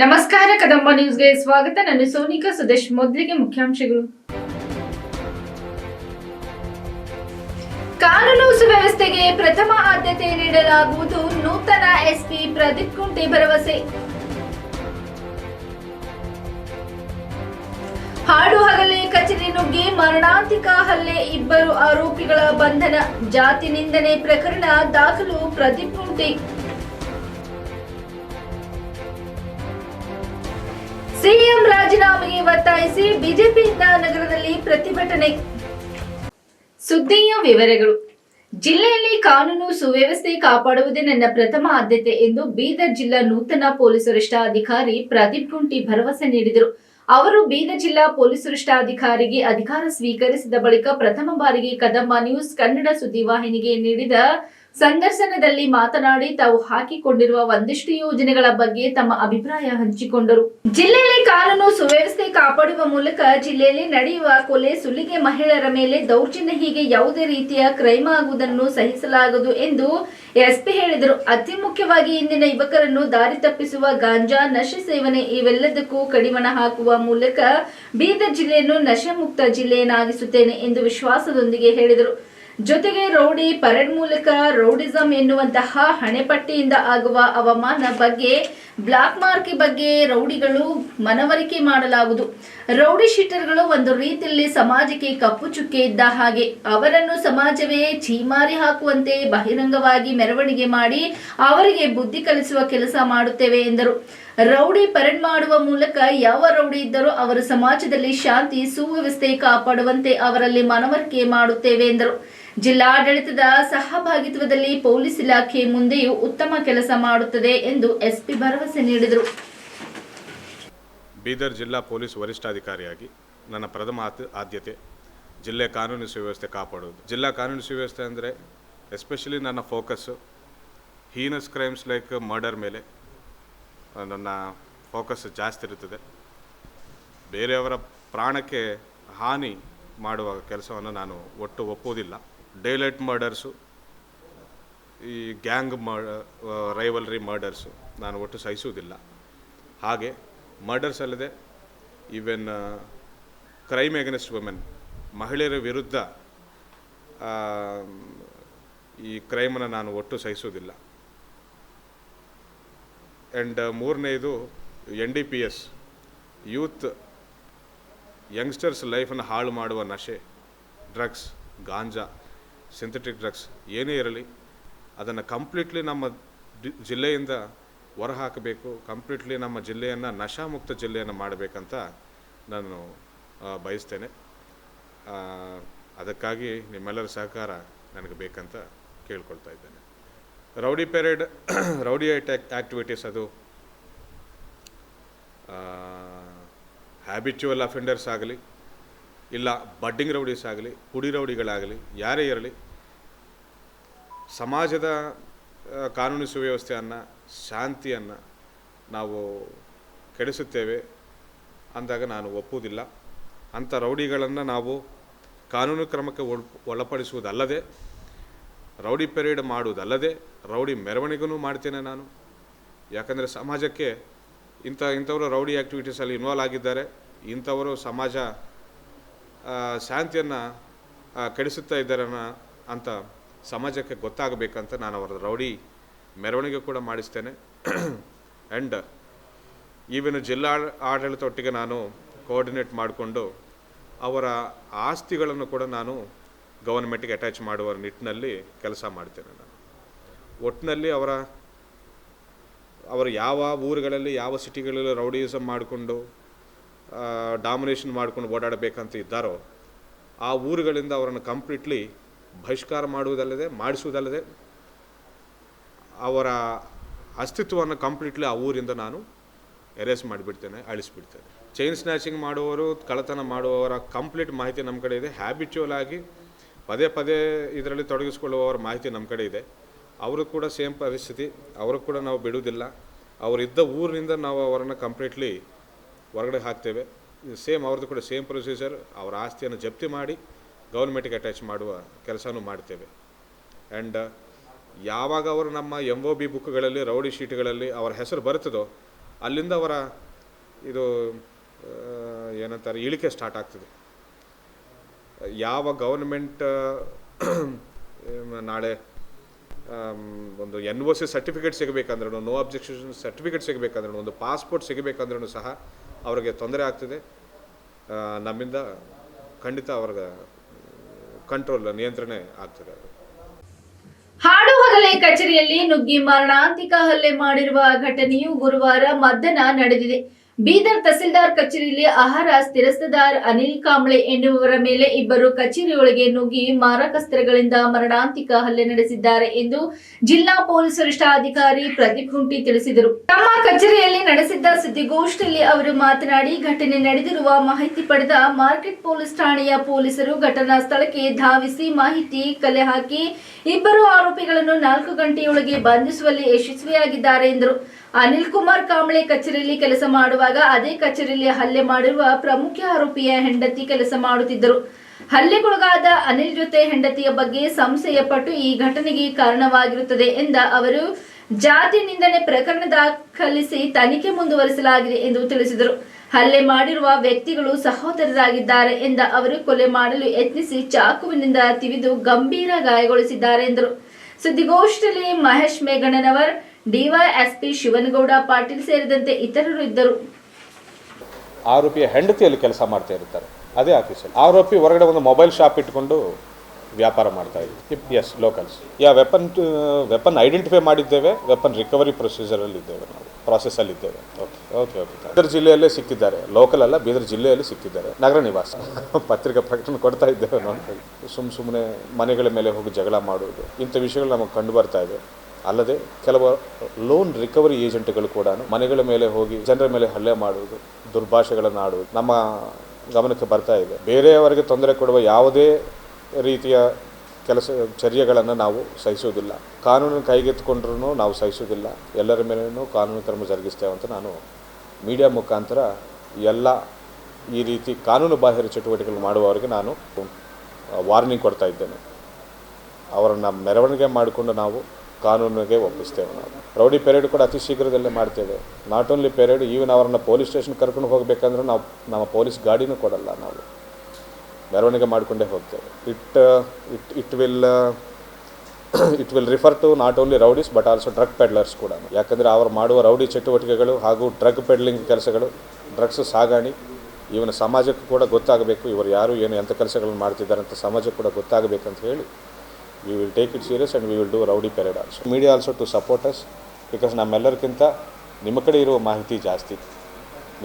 ನಮಸ್ಕಾರ, ಕದಂಬ ನ್ಯೂಸ್ಗೆ ಸ್ವಾಗತ. ನಾನು ಸೋನಿಕಾ, ಸುದೇಶ್ ಮೊದಲಿಗೆ ಮುಖ್ಯಾಂಶಗಳು. ಕಾನೂನು ಸುವ್ಯವಸ್ಥೆಗೆ ಪ್ರಥಮ ಆದ್ಯತೆ ನೀಡಲಾಗುವುದು. ನೂತನ ಎಸ್ಪಿ ಪ್ರದೀಪ್ ಕುಂಟೆ ಭರವಸೆ. ಹಾಡು ಹಗಲೆ ಕಚೇರಿ ನುಗ್ಗಿ ಮರಣಾಂತಿಕ ಹಲ್ಲೆ. ಇಬ್ಬರು ಆರೋಪಿಗಳ ಬಂಧನ. ಜಾತಿ ನಿಂದನೆ ಪ್ರಕರಣ ದಾಖಲು ಪ್ರದೀಪ್ ಕುಂಟೆ. ಸಿಎಂ ರಾಜೀನಾಮೆಗೆ ಒತ್ತಾಯಿಸಿ ಬಿಜೆಪಿಯಿಂದ ನಗರದಲ್ಲಿ ಪ್ರತಿಭಟನೆ. ಸುದ್ದಿಯ ವಿವರಗಳು. ಜಿಲ್ಲೆಯಲ್ಲಿ ಕಾನೂನು ಸುವ್ಯವಸ್ಥೆ ಕಾಪಾಡುವುದೇ ನನ್ನ ಪ್ರಥಮ ಆದ್ಯತೆ ಎಂದು ಬೀದರ್ ಜಿಲ್ಲಾ ನೂತನ ಪೊಲೀಸ್ ವರಿಷ್ಠಾಧಿಕಾರಿ ಪ್ರದೀಪ್ ಕುಂಟಿ ಭರವಸೆ ನೀಡಿದರು. ಅವರು ಬೀದರ್ ಜಿಲ್ಲಾ ಪೊಲೀಸ್ ವರಿಷ್ಠಾಧಿಕಾರಿಗೆ ಅಧಿಕಾರ ಸ್ವೀಕರಿಸಿದ ಬಳಿಕ ಪ್ರಥಮ ಬಾರಿಗೆ ಕದಂಬ ನ್ಯೂಸ್ ಕನ್ನಡ ಸುದ್ದಿವಾಹಿನಿಗೆ ನೀಡಿದ ಸಂದರ್ಶನದಲ್ಲಿ ಮಾತನಾಡಿ ತಾವು ಹಾಕಿಕೊಂಡಿರುವ ಒಂದಿಷ್ಟು ಯೋಜನೆಗಳ ಬಗ್ಗೆ ತಮ್ಮ ಅಭಿಪ್ರಾಯ ಹಂಚಿಕೊಂಡರು. ಜಿಲ್ಲೆಯಲ್ಲಿ ಕಾನೂನು ಸುವ್ಯವಸ್ಥೆ ಕಾಪಾಡುವ ಮೂಲಕ ಜಿಲ್ಲೆಯಲ್ಲಿ ನಡೆಯುವ ಕೊಲೆ, ಸುಲಿಗೆ ಮಹಿಳೆಯರ ಮೇಲೆ ದೌರ್ಜನ್ಯ ಹೀಗೆ ಯಾವುದೇ ರೀತಿಯ ಕ್ರೈಮ್ ಆಗುವುದನ್ನು ಸಹಿಸಲಾಗದು ಎಂದು ಎಸ್ಪಿ ಹೇಳಿದರು. ಅತಿ ಮುಖ್ಯವಾಗಿ ಇಂದಿನ ಯುವಕರನ್ನು ದಾರಿ ತಪ್ಪಿಸುವ ಗಾಂಜಾ, ನಶೆ ಸೇವನೆ ಇವೆಲ್ಲದಕ್ಕೂ ಕಡಿವಾಣ ಹಾಕುವ ಮೂಲಕ ಬೀದರ್ ಜಿಲ್ಲೆಯನ್ನು ನಶೆ ಮುಕ್ತ ಜಿಲ್ಲೆಯನ್ನಾಗಿಸುತ್ತೇನೆ ಎಂದು ವಿಶ್ವಾಸದೊಂದಿಗೆ ಹೇಳಿದರು. ಜೊತೆಗೆ ರೌಡಿ ಪರೇಡ್ ಮೂಲಕ ರೌಡಿಸಂ ಎನ್ನುವಂತಹ ಹಣೆಪಟ್ಟಿಯಿಂದ ಆಗುವ ಅವಮಾನ ಬಗ್ಗೆ, ಬ್ಲಾಕ್ ಮಾರ್ಕ್ ಬಗ್ಗೆ ರೌಡಿಗಳು ಮನವರಿಕೆ ಮಾಡಲಾಗುವುದು. ರೌಡಿ ಶೀಟರ್ಗಳು ಒಂದು ರೀತಿಯಲ್ಲಿ ಸಮಾಜಕ್ಕೆ ಕಪ್ಪು ಚುಕ್ಕೆ ಇದ್ದ ಹಾಗೆ, ಅವರನ್ನು ಸಮಾಜವೇ ಚೀಮಾರಿ ಹಾಕುವಂತೆ ಬಹಿರಂಗವಾಗಿ ಮೆರವಣಿಗೆ ಮಾಡಿ ಅವರಿಗೆ ಬುದ್ಧಿ ಕಲಿಸುವ ಕೆಲಸ ಮಾಡುತ್ತೇವೆ ಎಂದರು. ರೌಡಿ ಪರೇಡ್ ಮಾಡುವ ಮೂಲಕ ಯಾವ ರೌಡಿ ಇದ್ದರೂ ಅವರು ಸಮಾಜದಲ್ಲಿ ಶಾಂತಿ, ಸುವ್ಯವಸ್ಥೆ ಕಾಪಾಡುವಂತೆ ಅವರಲ್ಲಿ ಮನವರಿಕೆ ಮಾಡುತ್ತೇವೆ ಎಂದರು. ಜಿಲ್ಲಾಡಳಿತದ ಸಹಭಾಗಿತ್ವದಲ್ಲಿ ಪೊಲೀಸ್ ಇಲಾಖೆ ಮುಂದೆಯೂ ಉತ್ತಮ ಕೆಲಸ ಮಾಡುತ್ತದೆ ಎಂದು ಎಸ್ಪಿ ಭರವಸೆ ನೀಡಿದರು. ಬೀದರ್ ಜಿಲ್ಲಾ ಪೊಲೀಸ್ ವರಿಷ್ಠಾಧಿಕಾರಿಯಾಗಿ ನನ್ನ ಪ್ರಥಮ ಆದ್ಯತೆ, ಜಿಲ್ಲೆ ಕಾನೂನು ಸುವ್ಯವಸ್ಥೆ ಕಾಪಾಡುವುದು. ಜಿಲ್ಲಾ ಕಾನೂನು ಸುವ್ಯವಸ್ಥೆ ಅಂದರೆ ಎಸ್ಪೆಷಲಿ ನನ್ನ focus heinous crimes like murder ಮೇಲೆ ನನ್ನ ಫೋಕಸ್ ಜಾಸ್ತಿ ಇರುತ್ತದೆ. ಬೇರೆಯವರ ಪ್ರಾಣಕ್ಕೆ ಹಾನಿ ಮಾಡುವ ಕೆಲಸವನ್ನು ನಾನು ಒಟ್ಟು ಒಪ್ಪುವುದಿಲ್ಲ. ಡೇಲೈಟ್ ಮರ್ಡರ್ಸು, ಈ ಗ್ಯಾಂಗ್ ಮರ್ ರೈವಲ್ರಿ ಮರ್ಡರ್ಸು ನಾನು ಒಟ್ಟು ಸಹಿಸುವುದಿಲ್ಲ. ಹಾಗೆ ಮರ್ಡರ್ಸ್ ಅಲ್ಲದೆ ಈವೆನ್ ಕ್ರೈಮ್ ಎಗನೆಸ್ಟ್ ವುಮೆನ್, ಮಹಿಳೆಯರ ವಿರುದ್ಧ ಈ ಕ್ರೈಮನ್ನು ನಾನು ಒಟ್ಟು ಸಹಿಸುವುದಿಲ್ಲ. ಆ್ಯಂಡ್ ಮೂರನೇದು, N D P S, youth youngsters ಲೈಫನ್ನು ಹಾಳು ಮಾಡುವ ನಶೆ, ಡ್ರಗ್ಸ್, ಗಾಂಜಾ. ಸಿಂಥೆಟಿಕ್ ಡ್ರಗ್ಸ್ ಏನೇ ಇರಲಿ, ಅದನ್ನು ಕಂಪ್ಲೀಟ್ಲಿ ನಮ್ಮ ಜಿಲ್ಲೆಯಿಂದ ಹೊರಹಾಕಬೇಕು ಕಂಪ್ಲೀಟ್ಲಿ ನಮ್ಮ ಜಿಲ್ಲೆಯನ್ನು ನಶಾಮುಕ್ತ ಜಿಲ್ಲೆಯನ್ನು ಮಾಡಬೇಕಂತ ನಾನು ಬಯಸ್ತೇನೆ. ಅದಕ್ಕಾಗಿ ನಿಮ್ಮೆಲ್ಲರ ಸಹಕಾರ ನನಗೆ ಬೇಕಂತ ಕೇಳ್ಕೊಳ್ತಾ ಇದ್ದೇನೆ. Rowdy parade, rowdy attack activities ಅದು ಹ್ಯಾಬಿಚುವಲ್ ಅಫೆಂಡರ್ಸ್ ಆಗಲಿ ಇಲ್ಲ, ಬಡ್ಡಿಂಗ್ ರೌಡೀಸ್ ಆಗಲಿ ಕುಡಿ ರೌಡಿಗಳಾಗಲಿ, ಯಾರೇ ಇರಲಿ, ಸಮಾಜದ ಕಾನೂನು ಸುವ್ಯವಸ್ಥೆಯನ್ನು, ಶಾಂತಿಯನ್ನು ನಾವು ಕೆಡಿಸುತ್ತೇವೆ ಅಂದಾಗ ನಾನು ಒಪ್ಪುವುದಿಲ್ಲ. ಅಂಥ ರೌಡಿಗಳನ್ನು ನಾವು ಕಾನೂನು ಕ್ರಮಕ್ಕೆ ಒಳ್, ಒಳಪಡಿಸುವುದಲ್ಲದೆ, ರೌಡಿ ಪೆರೇಡ್ ಮಾಡುವುದಲ್ಲದೆ, ರೌಡಿ ಮೆರವಣಿಗೂ ಮಾಡ್ತೇನೆ ನಾನು. ಯಾಕಂದರೆ ಸಮಾಜಕ್ಕೆ ಇಂಥ, ಇಂಥವರು ರೌಡಿ ಆ್ಯಕ್ಟಿವಿಟೀಸಲ್ಲಿ ಇನ್ವಾಲ್ವ್ ಆಗಿದ್ದಾರೆ. ಇಂಥವರು ಸಮಾಜ ಶಾಂತಿಯನ್ನು ಕೆಡಿಸುತ್ತಾ ಇದ್ದಾರನ್ನ ಅಂತ ಸಮಾಜಕ್ಕೆ ಗೊತ್ತಾಗಬೇಕಂತ ನಾನು ಅವರ ರೌಡಿ ಮೆರವಣಿಗೆ ಕೂಡ ಮಾಡಿಸ್ತೇನೆ. ಆ್ಯಂಡ್ ಈವನ್ ಜಿಲ್ಲಾ ಆಡಳಿತ ಒಟ್ಟಿಗೆ ನಾನು ಕೋಆರ್ಡಿನೇಟ್ ಮಾಡಿಕೊಂಡು ಅವರ ಆಸ್ತಿಗಳನ್ನು ಕೂಡ ನಾನು ಗೌರ್ಮೆಂಟ್ಗೆ ಅಟ್ಯಾಚ್ ಮಾಡುವ ನಿಟ್ಟಿನಲ್ಲಿ ಕೆಲಸ ಮಾಡ್ತೇನೆ ನಾನು. ಒಟ್ಟಿನಲ್ಲಿ ಅವರ, ಅವರು ಯಾವ ಊರುಗಳಲ್ಲಿ, ಯಾವ ಸಿಟಿಗಳಲ್ಲಿ ರೌಡಿಯಿಸಮ್ ಮಾಡಿಕೊಂಡು ಡಾಮಿನೇಷನ್ ಮಾಡ್ಕೊಂಡು ಓಡಾಡಬೇಕಂತ ಇದ್ದಾರೋ, ಆ ಊರುಗಳಿಂದ ಅವರನ್ನು ಕಂಪ್ಲೀಟ್ಲಿ ಬಹಿಷ್ಕಾರ ಮಾಡುವುದಲ್ಲದೆ, ಮಾಡಿಸುವುದಲ್ಲದೆ, ಅವರ ಅಸ್ತಿತ್ವವನ್ನು ಕಂಪ್ಲೀಟ್ಲಿ ಆ ಊರಿಂದ ನಾನು ಎರೇಸ್ ಮಾಡಿಬಿಡ್ತೇನೆ, ಅಳಿಸ್ಬಿಡ್ತೇನೆ. ಚೈನ್ ಸ್ನ್ಯಾಚಿಂಗ್ ಮಾಡುವವರು, ಕಳ್ಳತನ ಮಾಡುವವರ ಕಂಪ್ಲೀಟ್ ಮಾಹಿತಿ ನಮ್ಮ ಕಡೆ ಇದೆ. ಹ್ಯಾಬಿಚುವಲ್ ಆಗಿ ಪದೇ ಪದೇ ಇದರಲ್ಲಿ ತೊಡಗಿಸಿಕೊಳ್ಳುವವರ ಮಾಹಿತಿ ನಮ್ಮ ಕಡೆ ಇದೆ. ಅವರು ಕೂಡ ಸೇಮ್ ಪರಿಸ್ಥಿತಿ, ಅವರು ಕೂಡ ನಾವು ಬಿಡುವುದಿಲ್ಲ. ಅವರಿದ್ದ ಊರಿನಿಂದ ನಾವು ಅವರನ್ನು ಕಂಪ್ಲೀಟ್ಲಿ ಹೊರಗಡೆ ಹಾಕ್ತೇವೆ. ಸೇಮ್ ಅವ್ರದ್ದು ಕೂಡ ಸೇಮ್ ಪ್ರೊಸೀಜರ್ ಅವರ ಆಸ್ತಿಯನ್ನು ಜಪ್ತಿ ಮಾಡಿ ಗೌರ್ಮೆಂಟಿಗೆ ಅಟ್ಯಾಚ್ ಮಾಡುವ ಕೆಲಸನೂ ಮಾಡ್ತೇವೆ. ಆ್ಯಂಡ್ ಯಾವಾಗ ಅವರು ನಮ್ಮ ಎಂ ಒ ಬಿ ಬುಕ್ಗಳಲ್ಲಿ ರೌಡಿ ಶೀಟ್ಗಳಲ್ಲಿ ಅವರ ಹೆಸರು ಬರ್ತದೋ ಅಲ್ಲಿಂದ ಅವರ ಇದು ಏನಂತಾರೆ, ಇಳಿಕೆ ಸ್ಟಾರ್ಟ್ ಆಗ್ತದೆ. ಯಾವ ಗೌರ್ಮೆಂಟ್ ನಾಳೆ ಒಂದು ಎನ್ ಒ ಸಿ ಸರ್ಟಿಫಿಕೇಟ್ ಸಿಗಬೇಕಂದ್ರೂ ನೋ ಅಬ್ಜೆಕ್ಷನ್ ಸರ್ಟಿಫಿಕೇಟ್ ಸಿಗಬೇಕಂದ್ರೂ ಒಂದು ಪಾಸ್ಪೋರ್ಟ್ ಸಿಗಬೇಕಂದ್ರೂ ಸಹ ಅವರಿಗೆ ತೊಂದರೆ ಆಗ್ತದೆ. ನಮ್ಮಿಂದ ಖಂಡಿತ ಅವ್ರಿಗೆ ಕಂಟ್ರೋಲ್ ನಿಯಂತ್ರಣ ಆಗ್ತದೆ ಹಾಡು ಹಗಲೇ ಕಚೇರಿಯಲ್ಲಿ ನುಗ್ಗಿ ಮರಣಾಂತಿಕ ಹಲ್ಲೆ ಮಾಡಿರುವ ಘಟನೆಯು ಗುರುವಾರ ಮಧ್ಯಾಹ್ನ ನಡೆದಿದೆ. ಬೀದರ್ ತಹಸೀಲ್ದಾರ್ ಕಚೇರಿಯಲ್ಲಿ ಆಹಾರ ಸ್ಥಿರಸ್ತದಾರ್ ಅನಿಲ್ ಕಾಂಬ್ಳೆ ಎನ್ನುವವರ ಮೇಲೆ ಇಬ್ಬರು ಕಚೇರಿಯೊಳಗೆ ನುಗ್ಗಿ ಮಾರಕಸ್ತ್ರಗಳಿಂದ ಮರಣಾಂತಿಕ ಹಲ್ಲೆ ನಡೆಸಿದ್ದಾರೆ ಎಂದು ಜಿಲ್ಲಾ ಪೊಲೀಸ್ ವರಿಷ್ಠಾಧಿಕಾರಿ ಪ್ರದೀಪ್ ಕುಂಟಿ ತಿಳಿಸಿದರು. ತಮ್ಮ ಕಚೇರಿಯಲ್ಲಿ ನಡೆಸಿದ್ದ ಸುದ್ದಿಗೋಷ್ಠಿಯಲ್ಲಿ ಅವರು ಮಾತನಾಡಿ, ಘಟನೆ ನಡೆದಿರುವ ಮಾಹಿತಿ ಪಡೆದ ಮಾರ್ಕೆಟ್ ಪೊಲೀಸ್ ಠಾಣೆಯ ಪೊಲೀಸರು ಘಟನಾ ಸ್ಥಳಕ್ಕೆ ಧಾವಿಸಿ ಮಾಹಿತಿ ಕಲೆ ಹಾಕಿ ಇಬ್ಬರು ಆರೋಪಿಗಳನ್ನು ನಾಲ್ಕು ಗಂಟೆಯೊಳಗೆ ಬಂಧಿಸುವಲ್ಲಿ ಯಶಸ್ವಿಯಾಗಿದ್ದಾರೆ ಎಂದರು. ಅನಿಲ್ ಕುಮಾರ್ ಕಾಂಬ್ಳೆ ಕಚೇರಿಯಲ್ಲಿ ಕೆಲಸ ಮಾಡುವಾಗ ಅದೇ ಕಚೇರಿಯಲ್ಲಿ ಹಲ್ಲೆ ಮಾಡಿರುವ ಪ್ರಮುಖ ಆರೋಪಿಯ ಹೆಂಡತಿ ಕೆಲಸ ಮಾಡುತ್ತಿದ್ದರು. ಹಲ್ಲೆಗೊಳಗಾದ ಅನಿಲ್ ಜೊತೆ ಹೆಂಡತಿಯ ಬಗ್ಗೆ ಸಂಶಯ ಪಟ್ಟು ಈ ಘಟನೆಗೆ ಕಾರಣವಾಗಿರುತ್ತದೆ ಎಂದ ಅವರು, ಜಾತಿ ನಿಂದನೆ ಪ್ರಕರಣ ದಾಖಲಿಸಿ ತನಿಖೆ ಮುಂದುವರಿಸಲಾಗಿದೆ ಎಂದು ತಿಳಿಸಿದರು. ಹಲ್ಲೆ ಮಾಡಿರುವ ವ್ಯಕ್ತಿಗಳು ಸಹೋದರರಾಗಿದ್ದಾರೆ ಎಂದ ಅವರು, ಕೊಲೆ ಮಾಡಲು ಯತ್ನಿಸಿ ಚಾಕುವಿನಿಂದ ತಿವಿದು ಗಂಭೀರ ಗಾಯಗೊಳಿಸಿದ್ದಾರೆ ಎಂದರು. ಸುದ್ದಿಗೋಷ್ಠಿಯಲ್ಲಿ ಮಹೇಶ್ ಮೇಘಣ್ಣನವರ್ ಡಿವೈಎಸ್ಪಿ ಶಿವನಗೌಡ ಪಾಟೀಲ್ ಸೇರಿದಂತೆ ಇತರರು ಇದ್ದರು. ಆರೋಪಿಯ ಹೆಂಡತಿಯಲ್ಲಿ ಕೆಲಸ ಮಾಡ್ತಾ ಇರ್ತಾರೆ ಅದೇ ಆಫೀಸಲ್ಲಿ. ಆರೋಪಿ ಹೊರಗಡೆ ಒಂದು ಮೊಬೈಲ್ ಶಾಪ್ ಇಟ್ಕೊಂಡು ವ್ಯಾಪಾರ ಮಾಡ್ತಾ ಇದ್ದೀವಿ yes locals yeah weapon weapon identify ಮಾಡಿದ್ದೇವೆ. ವೆಪನ್ ರಿಕವರಿ ಪ್ರೊಸೀಜರಲ್ಲಿ ಇದ್ದೇವೆ ನಾವು. ಪ್ರಾಸೆಸ್ಸಲ್ಲಿ ಇದ್ದೇವೆ. ಓಕೆ ಓಕೆ ಓಕೆ ಬೀದರ್ ಜಿಲ್ಲೆಯಲ್ಲೇ ಸಿಕ್ಕಿದ್ದಾರೆ. ಲೋಕಲ್ ಅಲ್ಲ, ಬೀದರ್ ಜಿಲ್ಲೆಯಲ್ಲಿ ಸಿಕ್ಕಿದ್ದಾರೆ. ನಗರ ನಿವಾಸ. ಪತ್ರಿಕಾ ಪ್ರಕಟಣೆ ಕೊಡ್ತಾ ಇದ್ದೇವೆ ನೋಡಿ ಸುಮ್ಮ ಸುಮ್ಮನೆ ಮನೆಗಳ ಮೇಲೆ ಹೋಗಿ ಜಗಳ ಮಾಡುವುದು. ಇಂಥ ವಿಷಯಗಳು ನಮಗೆ ಕಂಡು ಬರ್ತಾ ಇದೆ. ಅಲ್ಲದೆ ಕೆಲವು ಲೋನ್ ರಿಕವರಿ ಏಜೆಂಟ್ಗಳು ಕೂಡ ಮನೆಗಳ ಮೇಲೆ ಹೋಗಿ ಜನರ ಮೇಲೆ ಹಲ್ಲೆ ಮಾಡುವುದು, ದುರ್ಭಾಷೆಗಳನ್ನು ಆಡುವುದು ನಮ್ಮ ಗಮನಕ್ಕೆ ಬರ್ತಾ ಇದೆ. ಬೇರೆಯವರಿಗೆ ತೊಂದರೆ ಕೊಡುವ ಯಾವುದೇ ರೀತಿಯ ಕೆಲಸ, ಚರ್ಯಗಳನ್ನು ನಾವು ಸಹಿಸುವುದಿಲ್ಲ. ಕಾನೂನು ಕೈಗೆತ್ತಿಕೊಂಡ್ರೂ ನಾವು ಸಹಿಸುವುದಿಲ್ಲ. ಎಲ್ಲರ ಮೇಲೂ ಕಾನೂನು ಕ್ರಮ ಜರುಗಿಸ್ತೇವೆ ಅಂತ ನಾನು ಮೀಡಿಯಾ ಮುಖಾಂತರ ಎಲ್ಲ ಈ ರೀತಿ ಕಾನೂನು ಬಾಹಿರ ಚಟುವಟಿಕೆಗಳು ಮಾಡುವವರಿಗೆ ನಾನು ವಾರ್ನಿಂಗ್ ಕೊಡ್ತಾ ಇದ್ದೇನೆ. ಅವರನ್ನು ಮೆರವಣಿಗೆ ಮಾಡಿಕೊಂಡು ನಾವು ಕಾನೂನಿಗೆ ಒಪ್ಪಿಸ್ತೇವೆ ನಾವು. ರೌಡಿ ಪೆರೇಡ್ ಕೂಡ ಅತಿ ಶೀಘ್ರದಲ್ಲೇ ಮಾಡ್ತೇವೆ. ನಾಟ್ ಓನ್ಲಿ ಪೆರೇಡ್ ಈವನ್ ಅವರನ್ನು ಪೊಲೀಸ್ ಸ್ಟೇಷನ್ ಕರ್ಕೊಂಡು ಹೋಗಬೇಕಂದ್ರೆ ನಾವು, ನಮ್ಮ ಪೊಲೀಸ್ ಗಾಡಿನೂ ಕೊಡಲ್ಲ ನಾವು. ಮೆರವಣಿಗೆ ಮಾಡಿಕೊಂಡೇ ಹೋಗ್ತೇವೆ. It it it will it will refer to not only rowdies but also drug peddlers ಕೂಡ. ಯಾಕಂದರೆ ಅವರು ಮಾಡುವ ರೌಡಿ ಚಟುವಟಿಕೆಗಳು ಹಾಗೂ ಡ್ರಗ್ ಪೆಡ್ಲಿಂಗ್ ಕೆಲಸಗಳು ಡ್ರಗ್ಸ್ ಸಾಗಾಣಿ, ಇವನ ಸಮಾಜಕ್ಕೂ ಕೂಡ ಗೊತ್ತಾಗಬೇಕು, ಇವರು ಯಾರು, ಏನು ಎಂಥ ಕೆಲಸಗಳನ್ನು ಮಾಡ್ತಿದ್ದಾರೆ ಅಂತ ಸಮಾಜಕ್ಕೆ ಕೂಡ ಗೊತ್ತಾಗಬೇಕಂತ ಹೇಳಿ we will take it serious and we will do rowdy parade also media also to support us because ನಮ್ಮೆಲ್ಲರಿಗಿಂತ ನಿಮ್ಮ ಕಡೆ ಇರುವ ಮಾಹಿತಿ ಜಾಸ್ತಿ,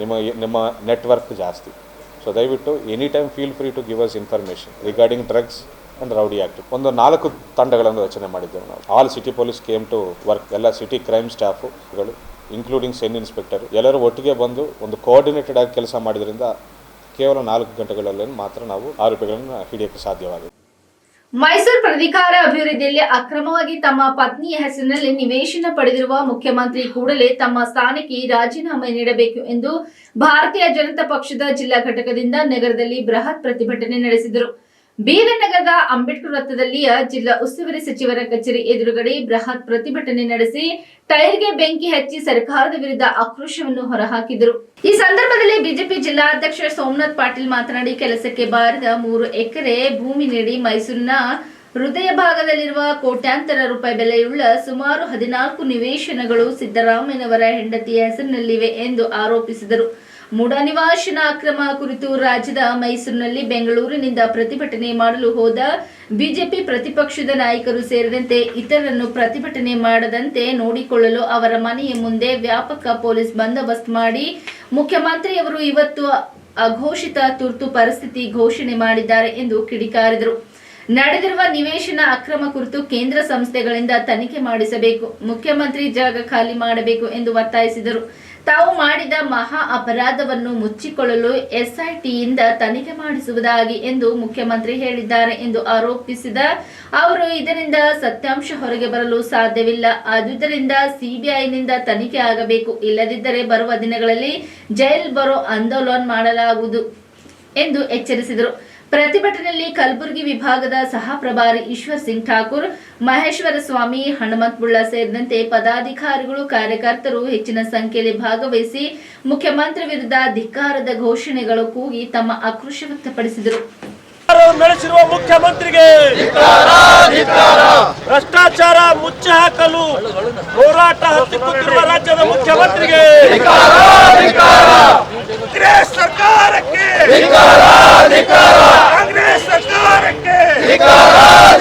ನಿಮ್ಮ ನಿಮ್ಮ ನೆಟ್ವರ್ಕ್ ಜಾಸ್ತಿ. ಸೊ ದಯವಿಟ್ಟು any time feel free to give us information regarding drugs and rowdy act ಒಂದು ನಾಲ್ಕು ತಂಡಗಳನ್ನು ರಚನೆ ಮಾಡಿದ್ದೇವೆ ನಾವು. All city police came to work ಎಲ್ಲ ಸಿಟಿ ಕ್ರೈಮ್ ಸ್ಟಾಫುಗಳು ಇನ್ಕ್ಲೂಡಿಂಗ್ ಸೆನ್ ಇನ್ಸ್ಪೆಕ್ಟರ್ ಎಲ್ಲರೂ ಒಟ್ಟಿಗೆ ಬಂದು ಒಂದು ಕೋಆರ್ಡಿನೇಟೆಡ್ ಆಗಿ ಕೆಲಸ ಮಾಡಿದ್ರಿಂದ ಕೇವಲ ನಾಲ್ಕು ಗಂಟೆಗಳಲ್ಲಿ ಮಾತ್ರ ನಾವು ಆರೋಪಿಗಳನ್ನು ಹಿಡಿಯೋಕ್ಕೆ ಸಾಧ್ಯವಾಗಿದೆ ಮೈಸೂರು ಪ್ರಾಧಿಕಾರ ಅಭಿವೃದ್ಧಿಯಲ್ಲಿ ಅಕ್ರಮವಾಗಿ ತಮ್ಮ ಪತ್ನಿಯ ಹೆಸರಿನಲ್ಲಿ ನಿವೇಶನ ಪಡೆದಿರುವ ಮುಖ್ಯಮಂತ್ರಿ ಕೂಡಲೇ ತಮ್ಮ ಸ್ಥಾನಕ್ಕೆ ರಾಜೀನಾಮೆ ನೀಡಬೇಕು ಎಂದು ಭಾರತೀಯ ಜನತಾ ಪಕ್ಷದ ಜಿಲ್ಲಾ ಘಟಕದಿಂದ ನಗರದಲ್ಲಿ ಬೃಹತ್ ಪ್ರತಿಭಟನೆ ನಡೆಸಿದರು. ಬೀದರ್ ನಗರದ ಅಂಬೇಡ್ಕರ್ ವೃತ್ತದಲ್ಲಿಯ ಜಿಲ್ಲಾ ಉಸ್ತುವಾರಿ ಸಚಿವರ ಕಚೇರಿ ಎದುರುಗಡೆ ಬೃಹತ್ ಪ್ರತಿಭಟನೆ ನಡೆಸಿ ಟೈರ್ಗೆ ಬೆಂಕಿ ಹಚ್ಚಿ ಸರ್ಕಾರದ ವಿರುದ್ಧ ಆಕ್ರೋಶವನ್ನು ಹೊರಹಾಕಿದರು. ಈ ಸಂದರ್ಭದಲ್ಲಿ ಬಿಜೆಪಿ ಜಿಲ್ಲಾಧ್ಯಕ್ಷ ಸೋಮನಾಥ್ ಪಾಟೀಲ್ ಮಾತನಾಡಿ, ಕೆಲಸಕ್ಕೆ ಬಾರದ ಮೂರು ಎಕರೆ ಭೂಮಿ ನೀಡಿ ಮೈಸೂರಿನ ಹೃದಯ ಭಾಗದಲ್ಲಿರುವ ಕೋಟ್ಯಾಂತರ ರೂಪಾಯಿ ಬೆಲೆಯುಳ್ಳ ಸುಮಾರು ಹದಿನಾಲ್ಕು ನಿವೇಶನಗಳು ಸಿದ್ದರಾಮಯ್ಯನವರ ಹೆಂಡತಿಯ ಹೆಸರಿನಲ್ಲಿವೆ ಎಂದು ಆರೋಪಿಸಿದರು. ಮೂಡ ನಿವಾಸನ ಅಕ್ರಮ ಕುರಿತು ರಾಜ್ಯದ ಮೈಸೂರಿನಲ್ಲಿ ಬೆಂಗಳೂರಿನಿಂದ ಪ್ರತಿಭಟನೆ ಮಾಡಲು ಹೋದ ಬಿಜೆಪಿ ಪ್ರತಿಪಕ್ಷದ ನಾಯಕರು ಸೇರಿದಂತೆ ಇತರರನ್ನು ಪ್ರತಿಭಟನೆ ಮಾಡದಂತೆ ನೋಡಿಕೊಳ್ಳಲು ಅವರ ಮನೆಯ ಮುಂದೆ ವ್ಯಾಪಕ ಪೊಲೀಸ್ ಬಂದೋಬಸ್ತ್ ಮಾಡಿ ಮುಖ್ಯಮಂತ್ರಿಯವರು ಇವತ್ತು ಅಘೋಷಿತ ತುರ್ತು ಪರಿಸ್ಥಿತಿ ಘೋಷಣೆ ಮಾಡಿದ್ದಾರೆ ಎಂದು ಕಿಡಿಕಾರಿದರು. ನಡೆದಿರುವ ನಿವೇಶನ ಅಕ್ರಮ ಕುರಿತು ಕೇಂದ್ರ ಸಂಸ್ಥೆಗಳಿಂದ ತನಿಖೆ ಮಾಡಿಸಬೇಕು. ಮುಖ್ಯಮಂತ್ರಿ ಜಾಗ ಖಾಲಿ ಮಾಡಬೇಕು ಎಂದು ಒತ್ತಾಯಿಸಿದರು. ತಾವು ಮಾಡಿದ ಮಹಾ ಅಪರಾಧವನ್ನು ಮುಚ್ಚಿಕೊಳ್ಳಲು ಎಸ್ಐಟಿಯಿಂದ ತನಿಖೆ ಮಾಡಿಸುವುದಾಗಿ ಎಂದು ಮುಖ್ಯಮಂತ್ರಿ ಹೇಳಿದ್ದಾರೆ ಎಂದು ಆರೋಪಿಸಿದ ಅವರು, ಇದರಿಂದ ಸತ್ಯಾಂಶ ಹೊರಗೆ ಬರಲು ಸಾಧ್ಯವಿಲ್ಲ. ಆದುದರಿಂದ ಸಿಬಿಐನಿಂದ ತನಿಖೆ ಆಗಬೇಕು. ಇಲ್ಲದಿದ್ದರೆ ಬರುವ ದಿನಗಳಲ್ಲಿ ಜೈಲ್ ಬರೋ ಆಂದೋಲನ ಮಾಡಲಾಗುವುದು ಎಂದು ಎಚ್ಚರಿಸಿದರು. ಪ್ರತಿಭಟನೆಯಲ್ಲಿ ಕಲಬುರಗಿ ವಿಭಾಗದ ಸಹ ಪ್ರಭಾರಿ ಈಶ್ವರ್ ಸಿಂಗ್ ಠಾಕೂರ್ ಮಹೇಶ್ವರ ಸ್ವಾಮಿ ಹನುಮಂತ್ ಬುಳ್ಳ ಸೇರಿದಂತೆ ಪದಾಧಿಕಾರಿಗಳು ಕಾರ್ಯಕರ್ತರು ಹೆಚ್ಚಿನ ಸಂಖ್ಯೆಯಲ್ಲಿ ಭಾಗವಹಿಸಿ ಮುಖ್ಯಮಂತ್ರಿ ವಿರುದ್ಧ ಧಿಕ್ಕಾರದ ಘೋಷಣೆಗಳು ಕೂಗಿ ತಮ್ಮ ಆಕ್ರೋಶ ವ್ಯಕ್ತಪಡಿಸಿದರು. ನಡೆಸಿರುವ ಮುಖ್ಯಮಂತ್ರಿಗೆ ಭ್ರಷ್ಟಾಚಾರ ಮುಚ್ಚಿ ಹಾಕಲು ಹೋರಾಟ ಹತ್ತಿಕ್ಕುತ್ತಿರುವ ರಾಜ್ಯದ ಮುಖ್ಯಮಂತ್ರಿಗೆ अंग्रेज़ सरकार के। निकारा निकारा सरकार के। निकारा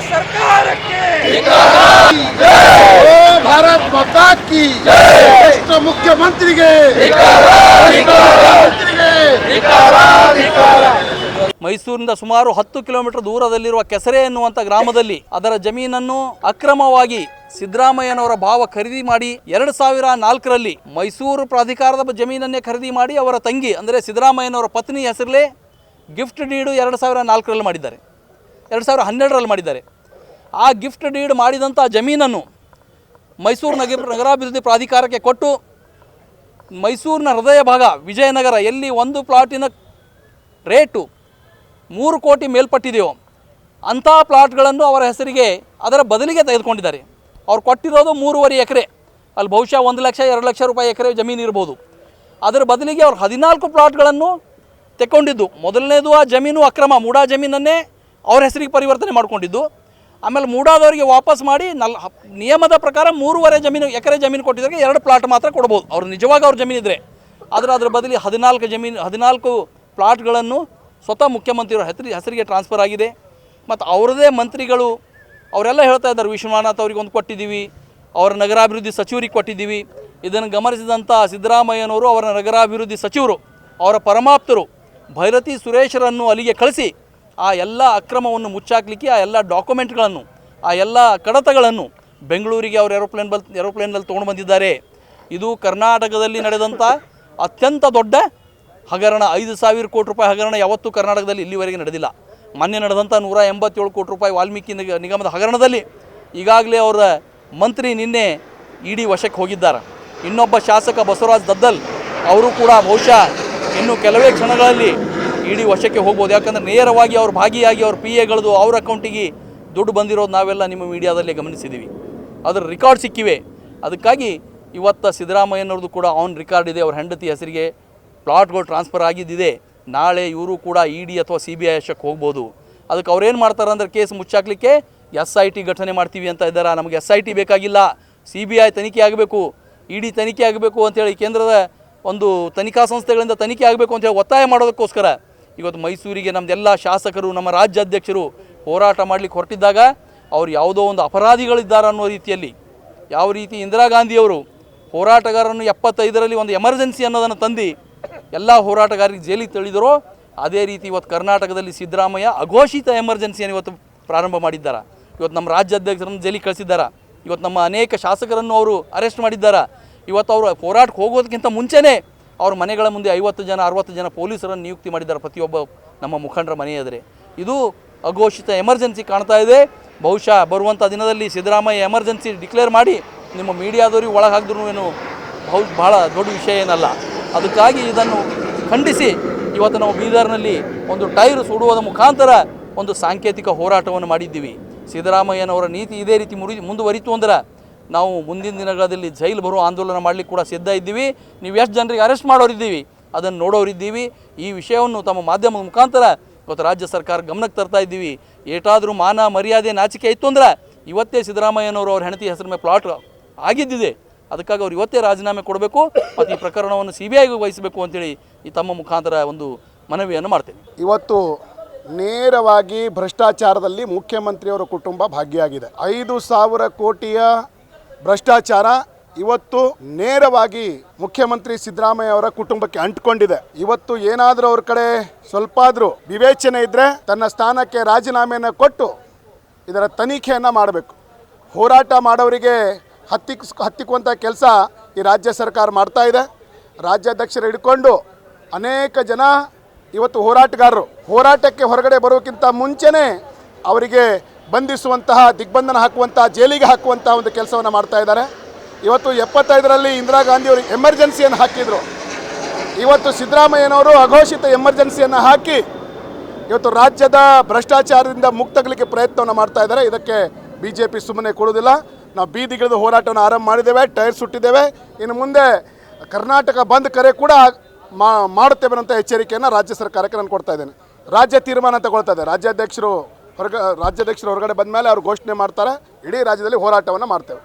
सरकार के। भारत माता की। जय। मुख्यमंत्री के। ಮೈಸೂರಿನಿಂದ ಸುಮಾರು ಹತ್ತು ಕಿಲೋಮೀಟರ್ ದೂರದಲ್ಲಿರುವ ಕೆಸರೆ ಎನ್ನುವಂಥ ಗ್ರಾಮದಲ್ಲಿ ಅದರ ಜಮೀನನ್ನು ಅಕ್ರಮವಾಗಿ ಸಿದ್ದರಾಮಯ್ಯನವರ ಭಾವ ಖರೀದಿ ಮಾಡಿ ಎರಡು ಸಾವಿರ ನಾಲ್ಕರಲ್ಲಿ ಮೈಸೂರು ಪ್ರಾಧಿಕಾರದ ಜಮೀನನ್ನೇ ಖರೀದಿ ಮಾಡಿ ಅವರ ತಂಗಿ, ಅಂದರೆ ಸಿದ್ದರಾಮಯ್ಯನವರ ಪತ್ನಿ ಹೆಸರಲ್ಲೇ ಗಿಫ್ಟ್ ಡೀಡು ಎರಡು ಸಾವಿರ ನಾಲ್ಕರಲ್ಲಿ ಮಾಡಿದ್ದಾರೆ. ಎರಡು ಸಾವಿರ ಹನ್ನೆರಡರಲ್ಲಿ ಮಾಡಿದ್ದಾರೆ. ಆ ಗಿಫ್ಟ್ ಡೀಡ್ ಮಾಡಿದಂಥ ಜಮೀನನ್ನು ಮೈಸೂರು ನಗರ ನಗರಾಭಿವೃದ್ಧಿ ಪ್ರಾಧಿಕಾರಕ್ಕೆ ಕೊಟ್ಟು ಮೈಸೂರಿನ ಹೃದಯ ಭಾಗ ವಿಜಯನಗರ, ಎಲ್ಲಿ ಒಂದು ಪ್ಲಾಟಿನ ರೇಟು ಮೂರು ಕೋಟಿ ಮೇಲ್ಪಟ್ಟಿದೆಯೋ ಅಂಥ ಪ್ಲಾಟ್ಗಳನ್ನು ಅವರ ಹೆಸರಿಗೆ ಅದರ ಬದಲಿಗೆ ತೆಗೆದುಕೊಂಡಿದ್ದಾರೆ. ಅವ್ರು ಕೊಟ್ಟಿರೋದು ಮೂರುವರೆ ಎಕರೆ. ಅಲ್ಲಿ ಬಹುಶಃ ಒಂದು ಲಕ್ಷ, ಎರಡು ಲಕ್ಷ ರೂಪಾಯಿ ಎಕರೆ ಜಮೀನು ಇರ್ಬೋದು. ಅದರ ಬದಲಿಗೆ ಅವ್ರು ಹದಿನಾಲ್ಕು ಪ್ಲಾಟ್ಗಳನ್ನು ತೆಕ್ಕೊಂಡಿದ್ದು. ಮೊದಲನೇದು ಆ ಜಮೀನು ಅಕ್ರಮ, ಮೂಡಾ ಜಮೀನನ್ನೇ ಅವ್ರ ಹೆಸರಿಗೆ ಪರಿವರ್ತನೆ ಮಾಡಿಕೊಂಡಿದ್ದು. ಆಮೇಲೆ ಮೂಡಾದವರಿಗೆ ವಾಪಸ್ ಮಾಡಿ ನಲ್ ನಿಯಮದ ಪ್ರಕಾರ ಮೂರುವರೆ ಜಮೀನು, ಎಕರೆ ಜಮೀನು ಕೊಟ್ಟಿದ್ದಾಗ ಎರಡು ಪ್ಲಾಟ್ ಮಾತ್ರ ಕೊಡ್ಬೋದು. ಅವ್ರು ನಿಜವಾಗಿ ಅವ್ರ ಜಮೀನಿದ್ರೆ. ಆದರೆ ಅದರ ಬದಲಿ ಹದಿನಾಲ್ಕು ಜಮೀನು, ಹದಿನಾಲ್ಕು ಪ್ಲಾಟ್ಗಳನ್ನು ಸ್ವತಃ ಮುಖ್ಯಮಂತ್ರಿಯವರ ಹೆಸರಿ ಹೆಸರಿಗೆ ಟ್ರಾನ್ಸ್ಫರ್ ಆಗಿದೆ. ಮತ್ತು ಅವರದೇ ಮಂತ್ರಿಗಳು, ಅವರೆಲ್ಲ ಹೇಳ್ತಾ ಇದ್ದಾರೆ ವಿಶ್ವನಾಥ್ ಅವ್ರಿಗೆ ಒಂದು ಕೊಟ್ಟಿದ್ದೀವಿ, ಅವರ ನಗರಾಭಿವೃದ್ಧಿ ಸಚಿವರಿಗೆ ಕೊಟ್ಟಿದ್ದೀವಿ. ಇದನ್ನು ಗಮನಿಸಿದಂಥ ಸಿದ್ದರಾಮಯ್ಯನವರು ಅವರ ನಗರಾಭಿವೃದ್ಧಿ ಸಚಿವರು, ಅವರ ಪರಮಾಪ್ತರು ಭೈರತಿ ಸುರೇಶರನ್ನು ಅಲ್ಲಿಗೆ ಕಳಿಸಿ ಆ ಎಲ್ಲ ಅಕ್ರಮವನ್ನು ಮುಚ್ಚಾಕ್ಲಿಕ್ಕೆ, ಆ ಎಲ್ಲ ಡಾಕ್ಯುಮೆಂಟ್ಗಳನ್ನು, ಆ ಎಲ್ಲ ಕಡತಗಳನ್ನು ಬೆಂಗಳೂರಿಗೆ ಅವರು ಏರೋಪ್ಲೇನ್ ಬಲ್ ಏರೋಪ್ಲೇನಲ್ಲಿ ತೊಗೊಂಡು ಬಂದಿದ್ದಾರೆ. ಇದು ಕರ್ನಾಟಕದಲ್ಲಿ ನಡೆದಂಥ ಅತ್ಯಂತ ದೊಡ್ಡ ಹಗರಣ ಐದು ಸಾವಿರ ಕೋಟಿ ರೂಪಾಯಿ ಹಗರಣ ಯಾವತ್ತೂ ಕರ್ನಾಟಕದಲ್ಲಿ ಇಲ್ಲಿವರೆಗೆ ನಡೆದಿಲ್ಲ. ಮೊನ್ನೆ ನಡೆದಂಥ ನೂರ ಎಂಬತ್ತೇಳು ಕೋಟಿ ರೂಪಾಯಿ ವಾಲ್ಮೀಕಿ ನಿಗಮದ ಹಗರಣದಲ್ಲಿ ಈಗಾಗಲೇ ಅವರ ಮಂತ್ರಿ ನಿನ್ನೆ ಇಡಿ ವಶಕ್ಕೆ ಹೋಗಿದ್ದಾರೆ. ಇನ್ನೊಬ್ಬ ಶಾಸಕ ಬಸವರಾಜ್ ದದ್ದಲ್ ಅವರು ಕೂಡ ಬಹುಶಃ ಇನ್ನು ಕೆಲವೇ ಕ್ಷಣಗಳಲ್ಲಿ ಇಡಿ ವಶಕ್ಕೆ ಹೋಗ್ಬೋದು. ಯಾಕಂದರೆ ನೇರವಾಗಿ ಅವ್ರು ಭಾಗಿಯಾಗಿ ಅವ್ರ ಪಿ ಎಗಳದು ಅವ್ರ ಅಕೌಂಟಿಗೆ ದುಡ್ಡು ಬಂದಿರೋದು ನಾವೆಲ್ಲ ನಿಮ್ಮ ಮೀಡಿಯಾದಲ್ಲಿ ಗಮನಿಸಿದ್ದೀವಿ ಅದರ ರೆಕಾರ್ಡ್ ಸಿಕ್ಕಿವೆ. ಅದಕ್ಕಾಗಿ ಇವತ್ತು ಸಿದ್ದರಾಮಯ್ಯನವ್ರದ್ದು ಕೂಡ ಆನ್ ರೆಕಾರ್ಡ್ ಇದೆ. ಅವ್ರ ಹೆಂಡತಿ ಹೆಸರಿಗೆ ಪ್ಲಾಟ್ಗಳು ಟ್ರಾನ್ಸ್ಫರ್ ಆಗಿದ್ದಿದೆ. ನಾಳೆ ಇವರು ಕೂಡ ಇ ಡಿ ಅಥವಾ ಸಿ ಬಿ ಐ ವಶಕ್ಕೆ ಹೋಗ್ಬೋದು. ಅದಕ್ಕೆ ಅವ್ರೇನು ಮಾಡ್ತಾರೆ ಅಂದರೆ ಕೇಸ್ ಮುಚ್ಚಾಕ್ಲಿಕ್ಕೆ ಎಸ್ ಐ ಟಿ ಘಟನೆ ಮಾಡ್ತೀವಿ ಅಂತ ಇದ್ದಾರೆ? ನಮಗೆ ಎಸ್ ಐ ಟಿ ಬೇಕಾಗಿಲ್ಲ. ಸಿ ಬಿ ಐ ತನಿಖೆ ಆಗಬೇಕು. ಇ ಡಿ ತನಿಖೆ ಆಗಬೇಕು ಅಂತೇಳಿ ಕೇಂದ್ರದ ಒಂದು ತನಿಖಾ ಸಂಸ್ಥೆಗಳಿಂದ ತನಿಖೆ ಆಗಬೇಕು ಅಂತೇಳಿ ಒತ್ತಾಯ ಮಾಡೋದಕ್ಕೋಸ್ಕರ ಇವತ್ತು ಮೈಸೂರಿಗೆ ನಮ್ಮದೆಲ್ಲ ಶಾಸಕರು, ನಮ್ಮ ರಾಜ್ಯಾಧ್ಯಕ್ಷರು ಹೋರಾಟ ಮಾಡಲಿಕ್ಕೆ ಹೊರಟಿದ್ದಾಗ ಅವ್ರು ಯಾವುದೋ ಒಂದು ಅಪರಾಧಿಗಳಿದ್ದಾರೆ ಅನ್ನೋ ರೀತಿಯಲ್ಲಿ ಯಾವ ರೀತಿ ಇಂದಿರಾ ಗಾಂಧಿಯವರು ಹೋರಾಟಗಾರರನ್ನು ಎಪ್ಪತ್ತೈದರಲ್ಲಿ ಒಂದು ಎಮರ್ಜೆನ್ಸಿ ಅನ್ನೋದನ್ನು ತಂದು ಎಲ್ಲ ಹೋರಾಟಗಾರರಿಗೆ ಜೈಲಿಗೆ ತಳಿದರೋ ಅದೇ ರೀತಿ ಇವತ್ತು ಕರ್ನಾಟಕದಲ್ಲಿ ಸಿದ್ದರಾಮಯ್ಯ ಅಘೋಷಿತ ಎಮರ್ಜೆನ್ಸಿಯನ್ನು ಇವತ್ತು ಪ್ರಾರಂಭ ಮಾಡಿದ್ದಾರೆ. ಇವತ್ತು ನಮ್ಮ ರಾಜ್ಯಾಧ್ಯಕ್ಷರನ್ನು ಜೈಲಿಗೆ ಕಳಿಸಿದ್ದಾರೆ. ಇವತ್ತು ನಮ್ಮ ಅನೇಕ ಶಾಸಕರನ್ನು ಅವರು ಅರೆಸ್ಟ್ ಮಾಡಿದ್ದಾರೆ. ಇವತ್ತು ಅವರು ಹೋರಾಟಕ್ಕೆ ಹೋಗೋದಕ್ಕಿಂತ ಮುಂಚೆನೇ ಅವ್ರ ಮನೆಗಳ ಮುಂದೆ ಐವತ್ತು ಜನ, ಅರವತ್ತು ಜನ ಪೊಲೀಸರನ್ನು ನಿಯುಕ್ತಿ ಮಾಡಿದ್ದಾರೆ ಪ್ರತಿಯೊಬ್ಬ ನಮ್ಮ ಮುಖಂಡರ ಮನೆ ಎದುರೇ ಇದು ಅಘೋಷಿತ ಎಮರ್ಜೆನ್ಸಿ ಕಾಣ್ತಾ ಇದೆ. ಬಹುಶಃ ಬರುವಂಥ ದಿನದಲ್ಲಿ ಸಿದ್ದರಾಮಯ್ಯ ಎಮರ್ಜೆನ್ಸಿ ಡಿಕ್ಲೇರ್ ಮಾಡಿ ನಿಮ್ಮ ಮೀಡಿಯಾದವ್ರಿಗೆ ಒಳಗೆ ಹಾಕಿದ್ರು ಏನು ಬಹು ಭಾಳ ದೊಡ್ಡ ವಿಷಯ ಏನಲ್ಲ. ಅದಕ್ಕಾಗಿ ಇದನ್ನು ಖಂಡಿಸಿ ಇವತ್ತು ನಾವು ಬೀದರ್ನಲ್ಲಿ ಒಂದು ಟೈರ್ ಸುಡುವುದ ಮುಖಾಂತರ ಒಂದು ಸಾಂಕೇತಿಕ ಹೋರಾಟವನ್ನು ಮಾಡಿದ್ದೀವಿ. ಸಿದ್ದರಾಮಯ್ಯನವರ ನೀತಿ ಇದೇ ರೀತಿ ಮುರಿ ಮುಂದುವರಿತು ಅಂದ್ರೆ ನಾವು ಮುಂದಿನ ದಿನಗಳಲ್ಲಿ ಜೈಲು ಬರುವ ಆಂದೋಲನ ಮಾಡಲಿಕ್ಕೆ ಕೂಡ ಸಿದ್ಧ ಇದ್ದೀವಿ. ನೀವು ಎಷ್ಟು ಜನರಿಗೆ ಅರೆಸ್ಟ್ ಮಾಡೋರಿದ್ದೀವಿ ಅದನ್ನು ನೋಡೋರಿದ್ದೀವಿ ಈ ವಿಷಯವನ್ನು ತಮ್ಮ ಮಾಧ್ಯಮದ ಮುಖಾಂತರ ಇವತ್ತು ರಾಜ್ಯ ಸರ್ಕಾರ ಗಮನಕ್ಕೆ ತರ್ತಾ ಇದ್ದೀವಿ. ಏಟಾದರೂ ಮಾನ ಮರ್ಯಾದೆ ನಾಚಿಕೆ ಇತ್ತು ಅಂದ್ರೆ ಇವತ್ತೇ ಸಿದ್ದರಾಮಯ್ಯನವರು ಅವ್ರ ಹೆಂಡತಿ ಹೆಸರು ಮೇಲೆ ಪ್ಲಾಟ್ ಆಗಿದ್ದಿದೆ. ಅದಕ್ಕಾಗಿ ಅವ್ರು ಇವತ್ತೇ ರಾಜೀನಾಮೆ ಕೊಡಬೇಕು ಮತ್ತು ಈ ಪ್ರಕರಣವನ್ನು ಸಿ ಬಿ ಐಗೆ ವಹಿಸಬೇಕು ಅಂತೇಳಿ ಈ ತಮ್ಮ ಮುಖಾಂತರ ಒಂದು ಮನವಿಯನ್ನು ಮಾಡ್ತೇನೆ. ಇವತ್ತು ನೇರವಾಗಿ ಭ್ರಷ್ಟಾಚಾರದಲ್ಲಿ ಮುಖ್ಯಮಂತ್ರಿಯವರ ಕುಟುಂಬ ಭಾಗಿಯಾಗಿದೆ. ಐದು ಸಾವಿರ ಕೋಟಿಯ ಭ್ರಷ್ಟಾಚಾರ ಇವತ್ತು ನೇರವಾಗಿ ಮುಖ್ಯಮಂತ್ರಿ ಸಿದ್ದರಾಮಯ್ಯ ಅವರ ಕುಟುಂಬಕ್ಕೆ ಅಂಟ್ಕೊಂಡಿದೆ. ಇವತ್ತು ಏನಾದರೂ ಅವ್ರ ಕಡೆ ಸ್ವಲ್ಪ ಆದರೂ ವಿವೇಚನೆ ಇದ್ದರೆ ತನ್ನ ಸ್ಥಾನಕ್ಕೆ ರಾಜೀನಾಮೆಯನ್ನು ಕೊಟ್ಟು ಇದರ ತನಿಖೆಯನ್ನು ಮಾಡಬೇಕು. ಹೋರಾಟ ಮಾಡೋರಿಗೆ ಹತ್ತಿಕ್ ಹತ್ತಿಕ್ಕುವಂಥ ಕೆಲಸ ಈ ರಾಜ್ಯ ಸರ್ಕಾರ ಮಾಡ್ತಾ ಇದೆ. ರಾಜ್ಯಾಧ್ಯಕ್ಷರು ಹಿಡ್ಕೊಂಡು ಅನೇಕ ಜನ ಇವತ್ತು ಹೋರಾಟಗಾರರು. ಹೋರಾಟಕ್ಕೆ ಹೊರಗಡೆ ಬರೋಕ್ಕಿಂತ ಮುಂಚೆನೇ ಅವರಿಗೆ ಬಂಧಿಸುವಂತಹ, ದಿಗ್ಬಂಧನ ಹಾಕುವಂತಹ, ಜೈಲಿಗೆ ಹಾಕುವಂತಹ ಒಂದು ಕೆಲಸವನ್ನು ಮಾಡ್ತಾ ಇದ್ದಾರೆ. ಇವತ್ತು ಎಪ್ಪತ್ತೈದರಲ್ಲಿ ಇಂದಿರಾ ಗಾಂಧಿಯವರು ಎಮರ್ಜೆನ್ಸಿಯನ್ನು ಹಾಕಿದರು. ಇವತ್ತು ಸಿದ್ದರಾಮಯ್ಯನವರು ಅಘೋಷಿತ ಎಮರ್ಜೆನ್ಸಿಯನ್ನು ಹಾಕಿ ಇವತ್ತು ರಾಜ್ಯದ ಭ್ರಷ್ಟಾಚಾರದಿಂದ ಮುಕ್ತಗಲಿಕ್ಕೆ ಪ್ರಯತ್ನವನ್ನು ಮಾಡ್ತಾ ಇದ್ದಾರೆ. ಇದಕ್ಕೆ ಬಿ ಜೆ ಪಿ ಸುಮ್ಮನೆ ಕೊಡುವುದಿಲ್ಲ. ನಾವು ಬೀದಿಗಿಳಿದು ಹೋರಾಟವನ್ನು ಆರಂಭ ಮಾಡಿದ್ದೇವೆ, ಟೈರ್ ಸುಟ್ಟಿದ್ದೇವೆ. ಇನ್ನು ಮುಂದೆ ಕರ್ನಾಟಕ ಬಂದ್ ಕರೆ ಕೂಡ ಮಾಡುತ್ತೇವೆ ಅಂತ ಎಚ್ಚರಿಕೆಯನ್ನು ರಾಜ್ಯ ಸರ್ಕಾರಕ್ಕೆ ನಾನು ಕೊಡ್ತಾ ಇದ್ದೇನೆ. ರಾಜ್ಯ ತೀರ್ಮಾನ ತಗೊಳ್ತಾ ಇದೆ. ರಾಜ್ಯಾಧ್ಯಕ್ಷರು ಹೊರಗ, ರಾಜ್ಯಾಧ್ಯಕ್ಷರು ಹೊರಗಡೆ ಬಂದ ಮೇಲೆ ಅವರು ಘೋಷಣೆ ಮಾಡ್ತಾರೆ. ಇಡೀ ರಾಜ್ಯದಲ್ಲಿ ಹೋರಾಟವನ್ನು ಮಾಡ್ತೇವೆ.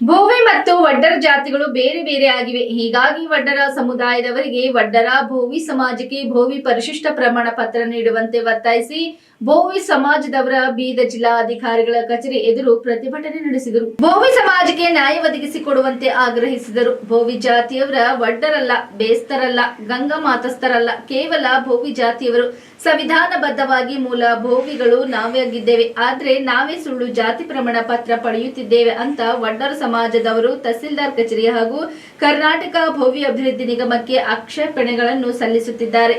ಭೋವಿ ಮತ್ತು ವಡ್ಡರ ಜಾತಿಗಳು ಬೇರೆ ಬೇರೆ ಆಗಿವೆ. ಹೀಗಾಗಿ ವಡ್ಡರ ಸಮುದಾಯದವರಿಗೆ ವಡ್ಡರ ಭೋವಿ ಸಮಾಜಕ್ಕೆ ಭೋವಿ ಪರಿಶಿಷ್ಟ ಪ್ರಮಾಣ ಪತ್ರ ನೀಡುವಂತೆ ಒತ್ತಾಯಿಸಿ ಭೋವಿ ಸಮಾಜದವರ ಬೀದರ್ ಜಿಲ್ಲಾಧಿಕಾರಿಗಳ ಕಚೇರಿ ಎದುರು ಪ್ರತಿಭಟನೆ ನಡೆಸಿದರು. ಭೋವಿ ಸಮಾಜಕ್ಕೆ ನ್ಯಾಯ ಒದಗಿಸಿಕೊಡುವಂತೆ ಆಗ್ರಹಿಸಿದರು. ಭೋವಿ ಜಾತಿಯವರ ವಡ್ಡರಲ್ಲ, ಬೇಸ್ತರಲ್ಲ, ಗಂಗಾ ಮಾತಸ್ಥರಲ್ಲ ಕೇವಲ ಭೋವಿ ಜಾತಿಯವರು. ಸಂವಿಧಾನಬದ್ಧವಾಗಿ ಮೂಲ ಭೋವಿಗಳು ನಾವಾಗಿದ್ದೇವೆ ಆದ್ರೆ ನಾವೇ ಸುಳ್ಳು ಜಾತಿ ಪ್ರಮಾಣ ಪತ್ರ ಪಡೆಯುತ್ತಿದ್ದೇವೆ ಅಂತ ವಡ್ಡರ ಸಮಾಜದವರು ತಹಸೀಲ್ದಾರ್ ಕಚೇರಿ ಹಾಗೂ ಕರ್ನಾಟಕ ಭೋವಿ ಅಭಿವೃದ್ಧಿ ನಿಗಮಕ್ಕೆ ಆಕ್ಷೇಪಣೆಗಳನ್ನು ಸಲ್ಲಿಸುತ್ತಿದ್ದಾರೆ.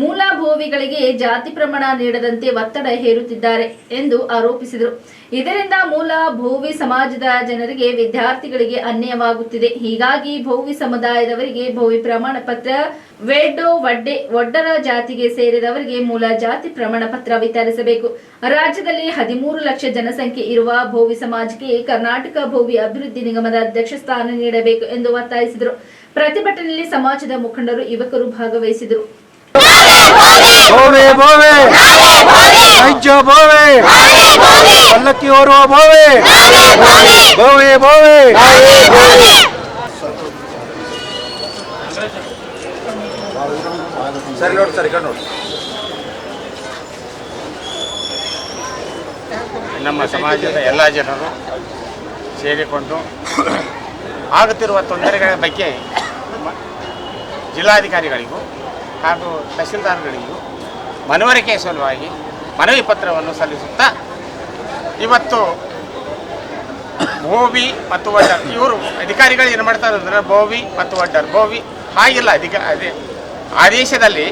ಮೂಲ ಭೋವಿಗಳಿಗೆ ಜಾತಿ ಪ್ರಮಾಣ ನೀಡದಂತೆ ಒತ್ತಡ ಹೇರುತ್ತಿದ್ದಾರೆ ಎಂದು ಆರೋಪಿಸಿದರು. ಇದರಿಂದ ಮೂಲ ಭೋವಿ ಸಮಾಜದ ಜನರಿಗೆ ವಿದ್ಯಾರ್ಥಿಗಳಿಗೆ ಅನ್ಯಾಯವಾಗುತ್ತಿದೆ. ಹೀಗಾಗಿ ಭೋವಿ ಸಮುದಾಯದವರಿಗೆ ಭೋವಿ ಪ್ರಮಾಣ ಪತ್ರ, ವೆಡ್ಡೋ, ವಡ್ಡೆ ಒಡ್ಡರ ಜಾತಿಗೆ ಸೇರಿದವರಿಗೆ ಮೂಲ ಜಾತಿ ಪ್ರಮಾಣ ಪತ್ರ ವಿತರಿಸಬೇಕು. ರಾಜ್ಯದಲ್ಲಿ ಹದಿಮೂರು ಲಕ್ಷ ಜನಸಂಖ್ಯೆ ಇರುವ ಭೋವಿ ಸಮಾಜಕ್ಕೆ ಕರ್ನಾಟಕ ಭೋವಿ ಅಭಿವೃದ್ಧಿ ನಿಗಮದ ಅಧ್ಯಕ್ಷ ಸ್ಥಾನ ನೀಡಬೇಕು ಎಂದು ಒತ್ತಾಯಿಸಿದರು. ಪ್ರತಿಭಟನೆಯಲ್ಲಿ ಸಮಾಜದ ಮುಖಂಡರು, ಯುವಕರು ಭಾಗವಹಿಸಿದರು. ಬೋವೆ ಬೋವೆ ರಾಜ್ಯ ಬೋವೆ ಪಲ್ಲಕ್ಕಿ ಓರ್ವ ಬೋವೆ ಬೋವೆ ಬೋವೆ ಸರಿ ನೋಡಿ ಸರಿ ಕಣ್ಣು ನೋಡಿ ನಮ್ಮ ಸಮಾಜದ ಎಲ್ಲ ಜನರು ಸೇರಿಕೊಂಡು ಆಗುತ್ತಿರುವ ತೊಂದರೆಗಳ ಬಗ್ಗೆ ಮ- ಜಿಲ್ಲಾಧಿಕಾರಿಗಳಿಗೂ ಹಾಗೂ ತಹಸೀಲ್ದಾರ್ಗಳಿಗೂ ಮನವರಿಕೆ ಸಲುವಾಗಿ ಮನವಿ ಪತ್ರವನ್ನು ಸಲ್ಲಿಸುತ್ತಾ ಇವತ್ತು ಬೋವಿ ಮತ್ತು ವಡ್ಡರ್, ಇವರು ಅಧಿಕಾರಿಗಳು ಏನು ಮಾಡ್ತಾರೆ ಅಂದರೆ ಭೋವಿ ಮತ್ತು ವಡ್ಡರ್ ಬೋವಿ ಹಾಗಿಲ್ಲ ಅಧಿಕ, ಅದೇ ಆದೇಶದಲ್ಲಿ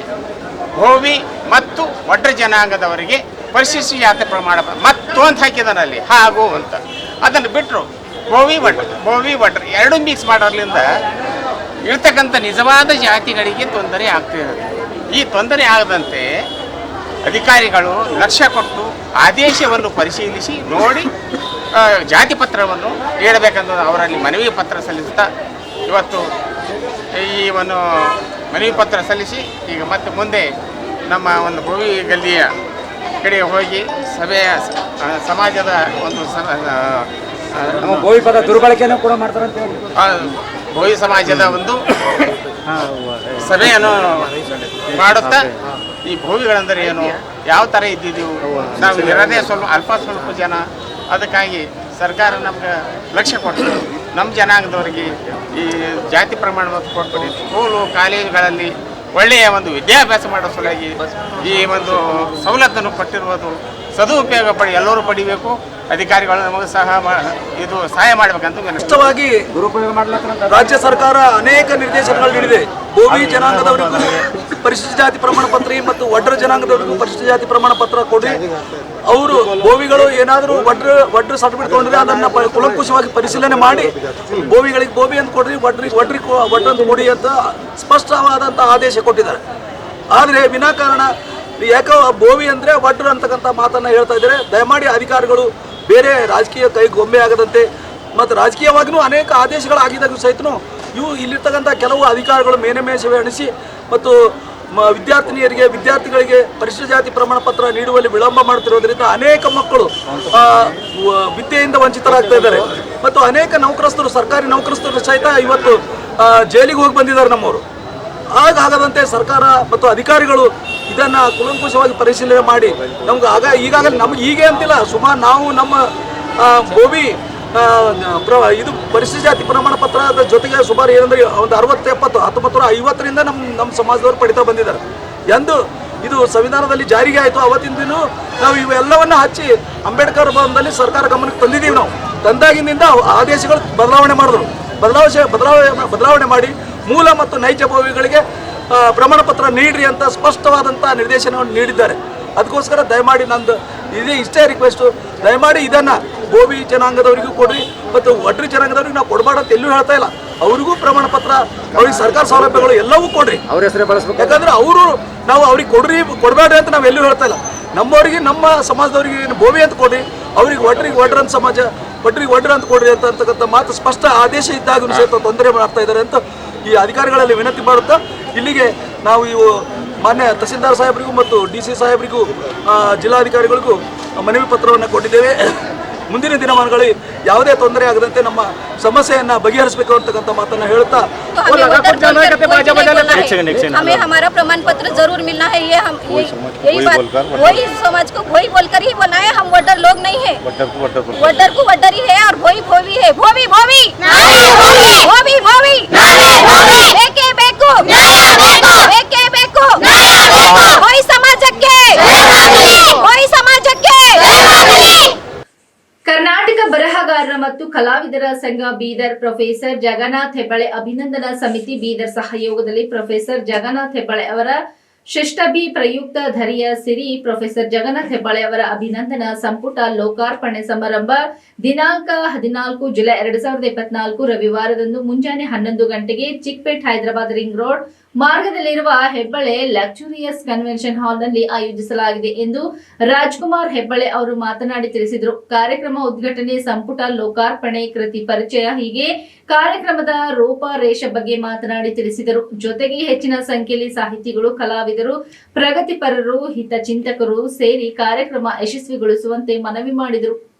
ಬೋವಿ ಮತ್ತು ವಡ್ರ ಜನಾಂಗದವರಿಗೆ ಪರಿಶಿಷ್ಟ ಜಾತಿ ಪ್ರಮಾಣ ಮತ್ತು ಅಂತ ಹಾಕಿದಾನಲ್ಲಿ ಹಾಗೂ ಅಂತ. ಅದನ್ನು ಬಿಟ್ಟರು ಬೋವಿ ವಡ್ರ ಭೋವಿ ವಡ್ರ ಎರಡು ಮಿಕ್ಸ್ ಮಾಡೋದ್ರಿಂದ ಇರ್ತಕ್ಕಂಥ ನಿಜವಾದ ಜಾತಿಗಳಿಗೆ ತೊಂದರೆ ಆಗ್ತಿರೋದು ಈ ತೊಂದರೆ ಆಗದಂತೆ ಅಧಿಕಾರಿಗಳು ಲಕ್ಷ್ಯ ಕೊಟ್ಟು ಆದೇಶವನ್ನು ಪರಿಶೀಲಿಸಿ ನೋಡಿ ಜಾತಿ ಪತ್ರವನ್ನು ನೀಡಬೇಕೆಂದು ಅವರಲ್ಲಿ ಮನವಿ ಪತ್ರ ಸಲ್ಲಿಸುತ್ತಾ ಇವತ್ತು ಈ ಒಂದು ಮನವಿ ಪತ್ರ ಸಲ್ಲಿಸಿ ಈಗ ಮತ್ತೆ ಮುಂದೆ ನಮ್ಮ ಒಂದು ಭೂಮಿ ಗಲ್ಲಿಯ ಕಡೆ ಹೋಗಿ ಸಭೆಯ ಸಮಾಜದ ಒಂದು ಬೋವಿ ಪದ ದುರ್ಬಳಕೆಯನ್ನು ಕೂಡ ಮಾಡ್ತಾರೆ ಅಂತ ಹೇಳಿ. ಆ, ಭೋವಿ ಸಮಾಜದ ಒಂದು ಸಭೆಯನ್ನು ಮಾಡುತ್ತಾ ಈ ಭೋಗಿಗಳಂದರೆ ಏನು? ಯಾವ ಥರ ಇದ್ದಿದ್ದೀವು ನಾವು ಇರೋದೇ ಸ್ವಲ್ಪ ಅಲ್ಪ ಸ್ವಲ್ಪ ಜನ. ಅದಕ್ಕಾಗಿ ಸರ್ಕಾರ ನಮ್ಗೆ ಲಕ್ಷ್ಯ ಕೊಟ್ಟು ನಮ್ಮ ಜನಾಂಗದವರಿಗೆ ಈ ಜಾತಿ ಪ್ರಮಾಣ ಕೊಟ್ಬಿಡಿ ಸ್ಕೂಲು, ಕಾಲೇಜುಗಳಲ್ಲಿ ಒಳ್ಳೆಯ ಒಂದು ವಿದ್ಯಾಭ್ಯಾಸ ಮಾಡೋ ಸಲುವಾಗಿ ಈ ಒಂದು ಸವಲತ್ತನ್ನು ಕೊಟ್ಟಿರುವುದು ಸದುಪಯೋಗ ಪಡಿ ಎಲ್ಲರೂ ಪಡಿಬೇಕು. ಅಧಿಕಾರಿಗಳು ನಮಗೆ ಸಹ ಇದು ಸಹಾಯ ಮಾಡಬೇಕಂತ ನಷ್ಟವಾಗಿ ಸ್ಪಷ್ಟವಾಗಿ ರಾಜ್ಯ ಸರ್ಕಾರ ಅನೇಕ ನಿರ್ದೇಶನಗಳು ನೀಡಿದೆ. ಭೂಮಿ ಜನಾಂಗದವರಿಗೂ ಪರಿಶಿಷ್ಟ ಜಾತಿ ಪ್ರಮಾಣ ಪತ್ರ ಮತ್ತು ವಡ್ರ ಜನಾಂಗದವರಿಗೂ ಪರಿಶಿಷ್ಟ ಜಾತಿ ಪ್ರಮಾಣ ಪತ್ರ ಕೊಡಿ. ಅವರು ಭೂಮಿಗಳು ಏನಾದರೂ ವಡ್ರ ವಡ್ರ ಸರ್ಟಿಫಿಕೇಟ್ ತೊಗೊಂಡ್ರೆ ಅದನ್ನ ಪ- ಕುಲಂಕುಷವಾಗಿ ಪರಿಶೀಲನೆ ಮಾಡಿ. ಭೂಮಿಗಳಿಗೆ ಭೂಮಿ ಅಂತ ಕೊಡ್ರಿ ವಡ್ರಿ ವಡ್ರ ಅಂತ ಕೊಡಿ ಅಂತ ಸ್ಪಷ್ಟವಾದಂಥ ಆದೇಶ ಕೊಟ್ಟಿದ್ದಾರೆ. ಆದರೆ ವಿನಾಕಾರಣ ಯಾಕೋ ಭೂಮಿ ಅಂದರೆ ವಡ್ರು ಅಂತಕ್ಕಂಥ ಮಾತನ್ನು ಹೇಳ್ತಾ ಇದ್ದಾರೆ. ದಯಮಾಡಿ ಅಧಿಕಾರಿಗಳು ಬೇರೆ ರಾಜಕೀಯ ಕೈ ಗೊಂಬೆ ಆಗದಂತೆ ಮತ್ತು ರಾಜಕೀಯವಾಗಿಯೂ ಅನೇಕ ಆದೇಶಗಳಾಗಿದ್ದಾಗೂ ಸಹಿತನು ಇವು ಇಲ್ಲಿರ್ತಕ್ಕಂಥ ಕೆಲವು ಅಧಿಕಾರಿಗಳು ಮೇಷವೇ ಎಣಿಸಿ ಮತ್ತು ವಿದ್ಯಾರ್ಥಿನಿಯರಿಗೆ, ವಿದ್ಯಾರ್ಥಿಗಳಿಗೆ ಪರಿಶಿಷ್ಟ ಜಾತಿ ಪ್ರಮಾಣ ಪತ್ರ ನೀಡುವಲ್ಲಿ ವಿಳಂಬ ಮಾಡ್ತಿರೋದ್ರಿಂದ ಅನೇಕ ಮಕ್ಕಳು ವಿದ್ಯೆಯಿಂದ ವಂಚಿತರಾಗ್ತಾ ಇದ್ದಾರೆ. ಮತ್ತು ಅನೇಕ ನೌಕರಸ್ಥರು, ಸರ್ಕಾರಿ ನೌಕರಸ್ಥರು ಸಹಿತ ಇವತ್ತು ಜೈಲಿಗೆ ಹೋಗಿ ಬಂದಿದ್ದಾರೆ ನಮ್ಮವರು. ಹಾಗಾಗದಂತೆ ಸರ್ಕಾರ ಮತ್ತು ಅಧಿಕಾರಿಗಳು ಇದನ್ನ ಕುಲಂಕುಷವಾಗಿ ಪರಿಶೀಲನೆ ಮಾಡಿ. ನಮ್ಗೆ ಆಗ ಈಗಾಗಲೇ ನಮ್ಗೆ ಹೀಗೆ ಅಂತಿಲ್ಲ. ಸುಮಾರು ನಾವು ನಮ್ಮ ಪ್ರ, ಇದು ಪರಿಶಿಷ್ಟ ಜಾತಿ ಪ್ರಮಾಣ ಪತ್ರದ ಜೊತೆಗೆ ಸುಮಾರು ಏನಂದ್ರೆ ಒಂದು ಅರವತ್ತು, ಎಪ್ಪತ್ತು, ಹತ್ತೊಂಬತ್ತು ನೂರ ಐವತ್ತರಿಂದ ನಮ್ಮ ನಮ್ಮ ಸಮಾಜದವರು ಪಡಿತಾ ಬಂದಿದ್ದಾರೆ. ಎಂದು ಇದು ಸಂವಿಧಾನದಲ್ಲಿ ಜಾರಿಗೆ ಆಯಿತು. ಅವತ್ತಿನ ದಿನ ನಾವು ಇವೆಲ್ಲವನ್ನ ಹಚ್ಚಿ ಅಂಬೇಡ್ಕರ್ ಭವನದಲ್ಲಿ ಸರ್ಕಾರ ಗಮನಕ್ಕೆ ತಂದಿದ್ದೀವಿ ನಾವು. ತಂದಾಗಿನಿಂದ ಆದೇಶಗಳು ಬದಲಾವಣೆ ಮಾಡಿದ್ರು. ಬದಲಾವಣೆ ಬದಲಾವಣೆ ಬದಲಾವಣೆ ಮಾಡಿ ಮೂಲ ಮತ್ತು ನೈಜ ಭೋವಿಗಳಿಗೆ ಪ್ರಮಾಣ ಪತ್ರ ನೀಡ್ರಿ ಅಂತ ಸ್ಪಷ್ಟವಾದಂಥ ನಿರ್ದೇಶನವನ್ನು ನೀಡಿದ್ದಾರೆ. ಅದಕ್ಕೋಸ್ಕರ ದಯಮಾಡಿ ನಂದು ಇದೇ ಇಷ್ಟೇ ರಿಕ್ವೆಸ್ಟು ದಯಮಾಡಿ ಇದನ್ನು ಗೋಬಿ ಜನಾಂಗದವರಿಗೂ ಕೊಡ್ರಿ ಮತ್ತು ಒಡ್ರಿ ಜನಾಂಗದವ್ರಿಗೆ ನಾವು ಕೊಡಬಾರ್ದು ಅಂತ ಎಲ್ಲೂ ಹೇಳ್ತಾ ಇಲ್ಲ. ಅವ್ರಿಗೂ ಪ್ರಮಾಣ ಪತ್ರ ಅವ್ರಿಗೆ ಸರ್ಕಾರ ಸೌಲಭ್ಯಗಳು ಎಲ್ಲವೂ ಕೊಡ್ರಿ. ಅವ್ರ ಹೆಸರೇ ಬಳಸ್ಬೇಕು. ಯಾಕಂದ್ರೆ ಅವರು ನಾವು ಅವ್ರಿಗೆ ಕೊಡ್ರಿ ಕೊಡಬೇಡ್ರಿ ಅಂತ ನಾವು ಎಲ್ಲೂ ಹೇಳ್ತಾ ಇಲ್ಲ. ನಮ್ಮವರಿಗೆ ನಮ್ಮ ಸಮಾಜದವರಿಗೆ ಏನು ಬೋವಿ ಅಂತ ಕೊಡ್ರಿ ಅವ್ರಿಗೆ ಒಡ್ರಿಗೆ ಒಡ್ರ ಅಂತ ಸಮಾಜ ಒಡ್ರಿಗೆ ಒಡ್ರ ಅಂತ ಕೊಡ್ರಿ ಅಂತ ಅಂತಕ್ಕಂಥ ಮಾತು ಸ್ಪಷ್ಟ ಆದೇಶ ಇದ್ದಾಗ ಸಹಿತ ತೊಂದರೆ ಮಾಡ್ತಾ ಇದ್ದಾರೆ ಅಂತ ಈ ಅಧಿಕಾರಿಗಳಲ್ಲಿ ವಿನಂತಿ ಮಾಡುತ್ತಾ ಇಲ್ಲಿಗೆ ನಾವು ಇವು ಮಾನ್ಯ ತಹಸೀಲ್ದಾರ್ ಸಾಹೇಬರಿಗೂ ಮತ್ತು ಡಿ ಸಿ ಸಾಹೇಬರಿಗೂ ಜಿಲ್ಲಾಧಿಕಾರಿಗಳಿಗೂ ಮನವಿ ಪತ್ರವನ್ನು ಕೊಟ್ಟಿದ್ದೇವೆ. ಮುಂದಿನ ದಿನಮಾನಗಳಲ್ಲಿ ಯಾವುದೇ ತೊಂದರೆ ಆಗದಂತೆ ನಮ್ಮ ಸಮಸ್ಯೆಯನ್ನ ಬಗೆಹರಿಸಬೇಕು ಅಂತಕ್ಕಂಥ ಮಾತನ್ನ ಹೇಳುತ್ತಾ हमें वोटर बोलकर कुछ नहीं बोलना है। हमें हमारा प्रमाण पत्र जरूर मिलना है ये हम ये- यही बात वही समाज को वही बोलकर ही बनाए हम वोटर लोग नहीं है वोटर को वोटर ही है और भोई भोवी है भोवी भोवी भोवी भोवी ಬೇಕೇ ಬೇಕು ಬೇಕೇ ಬೇಕು ಭೋಯಿ ಸಮಾಜಕ್ಕೆ ಭೋಯಿ ಸಮಾಜಕ್ಕೆ ಕರ್ನಾಟಕ ಬರಹಗಾರರ ಮತ್ತು ಕಲಾವಿದರ ಸಂಘ ಬೀದರ್ ಪ್ರೊಫೆಸರ್ ಜಗನ್ನಾಥ್ ಹೆಬ್ಬಳೆ ಅಭಿನಂದನಾ ಸಮಿತಿ ಬೀದರ್ ಸಹಯೋಗದಲ್ಲಿ ಪ್ರೊಫೆಸರ್ ಜಗನ್ನಾಥ್ ಹೆಬ್ಬಳೆ ಅವರ ಶಿಷ್ಟಭಿ ಪ್ರಯುಕ್ತ ಧರಿಯ ಸಿರಿ ಪ್ರೊಫೆಸರ್ ಜಗನ್ನಾಥ್ ಹೆಬ್ಬಳೆ ಅವರ ಅಭಿನಂದನಾ ಸಂಪುಟ ಲೋಕಾರ್ಪಣೆ ಸಮಾರಂಭ ದಿನಾಂಕ ಹದಿನಾಲ್ಕು ಜುಲೈ ಎರಡ್ ಸಾವಿರದ ಇಪ್ಪತ್ನಾಲ್ಕು ರವಿವಾರದಂದು ಮುಂಜಾನೆ ಹನ್ನೊಂದು ಗಂಟೆಗೆ ಚಿಕ್ಪೇಟ್ ಹೈದರಾಬಾದ್ ರಿಂಗ್ ರೋಡ್ ಮಾರ್ಗದಲ್ಲಿರುವ ಹೆಬ್ಬಳೆ ಲಕ್ಸುರಿಯಸ್ ಕನ್ವೆನ್ಷನ್ ಹಾಲ್ನಲ್ಲಿ ಆಯೋಜಿಸಲಾಗಿದೆ ಎಂದು ರಾಜ್ಕುಮಾರ್ ಹೆಬ್ಬಳೆ ಅವರು ಮಾತನಾಡಿ ತಿಳಿಸಿದರು. ಕಾರ್ಯಕ್ರಮ ಉದ್ಘಾಟನೆ ಸಂಪುಟ ಲೋಕಾರ್ಪಣೆ ಕೃತಿ ಪರಿಚಯ ಹೀಗೆ ಕಾರ್ಯಕ್ರಮದ ರೂಪರೇಷ ಬಗ್ಗೆ ಮಾತನಾಡಿ ತಿಳಿಸಿದರು. ಜೊತೆಗೆ ಹೆಚ್ಚಿನ ಸಂಖ್ಯೆಯಲ್ಲಿ ಸಾಹಿತಿಗಳು, ಕಲಾವಿದರು, ಪ್ರಗತಿಪರರು, ಹಿತಚಿಂತಕರು ಸೇರಿ ಕಾರ್ಯಕ್ರಮ ಯಶಸ್ವಿಗೊಳಿಸುವಂತೆ ಮನವಿ ಮಾಡಿದರು.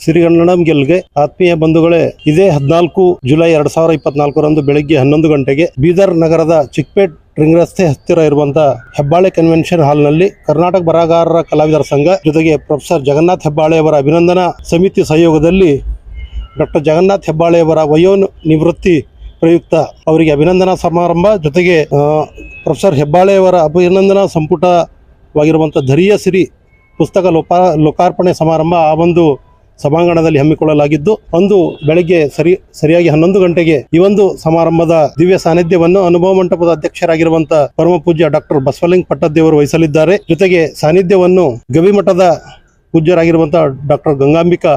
ಸಿರಿಗನ್ನಡಂ ಗೆಲ್ಗೆ ಆತ್ಮೀಯ ಬಂಧುಗಳೇ, ಇದೇ ಹದಿನಾಲ್ಕು ಜುಲೈ ಎರಡ್ ಸಾವಿರದ ಇಪ್ಪತ್ನಾಲ್ಕರಂದು ಬೆಳಗ್ಗೆ ಹನ್ನೊಂದು ಗಂಟೆಗೆ ಬೀದರ್ ನಗರದ ಚಿಕ್ಪೇಟ್ ರಿಂಗ್ ರಸ್ತೆ ಹತ್ತಿರ ಇರುವಂತಹ ಹೆಬ್ಬಾಳೆ ಕನ್ವೆನ್ಷನ್ ಹಾಲ್ನಲ್ಲಿ ಕರ್ನಾಟಕ ಬರಹಗಾರರ ಕಲಾವಿದರ ಸಂಘ ಜೊತೆಗೆ ಪ್ರೊಫೆಸರ್ ಜಗನ್ನಾಥ್ ಹೆಬ್ಬಾಳೆ ಅವರ ಅಭಿನಂದನಾ ಸಮಿತಿ ಸಹಯೋಗದಲ್ಲಿ ಡಾಕ್ಟರ್ ಜಗನ್ನಾಥ್ ಹೆಬ್ಬಾಳೆ ಅವರ ವಯೋ ನಿವೃತ್ತಿ ಪ್ರಯುಕ್ತ ಅವರಿಗೆ ಅಭಿನಂದನಾ ಸಮಾರಂಭ ಜೊತೆಗೆ ಪ್ರೊಫೆಸರ್ ಹೆಬ್ಬಾಳೆ ಅವರ ಅಭಿನಂದನಾ ಸಂಪುಟವಾಗಿರುವಂಥ ಧರಿಯ ಸಿರಿ ಪುಸ್ತಕ ಲೋಪಾ, ಲೋಕಾರ್ಪಣೆ ಸಮಾರಂಭ ಆ ಒಂದು ಸಭಾಂಗಣದಲ್ಲಿ ಹಮ್ಮಿಕೊಳ್ಳಲಾಗಿದ್ದು, ಅಂದು ಬೆಳಗ್ಗೆ ಸರಿ, ಸರಿಯಾಗಿ ಹನ್ನೊಂದು ಗಂಟೆಗೆ ಈ ಒಂದು ಸಮಾರಂಭದ ದಿವ್ಯ ಸಾನ್ನಿಧ್ಯವನ್ನು ಅನುಭವ ಮಂಟಪದ ಅಧ್ಯಕ್ಷರಾಗಿರುವಂತಹ ಪರಮ ಪೂಜ್ಯ ಡಾಕ್ಟರ್ ಬಸವಲಿಂಗ್ ಪಟ್ಟದ್ದೇವರು ವಹಿಸಲಿದ್ದಾರೆ. ಜೊತೆಗೆ ಸಾನ್ನಿಧ್ಯವನ್ನು ಗವಿಮಠದ ಪೂಜ್ಯರಾಗಿರುವಂತಹ ಡಾಕ್ಟರ್ ಗಂಗಾಂಬಿಕಾ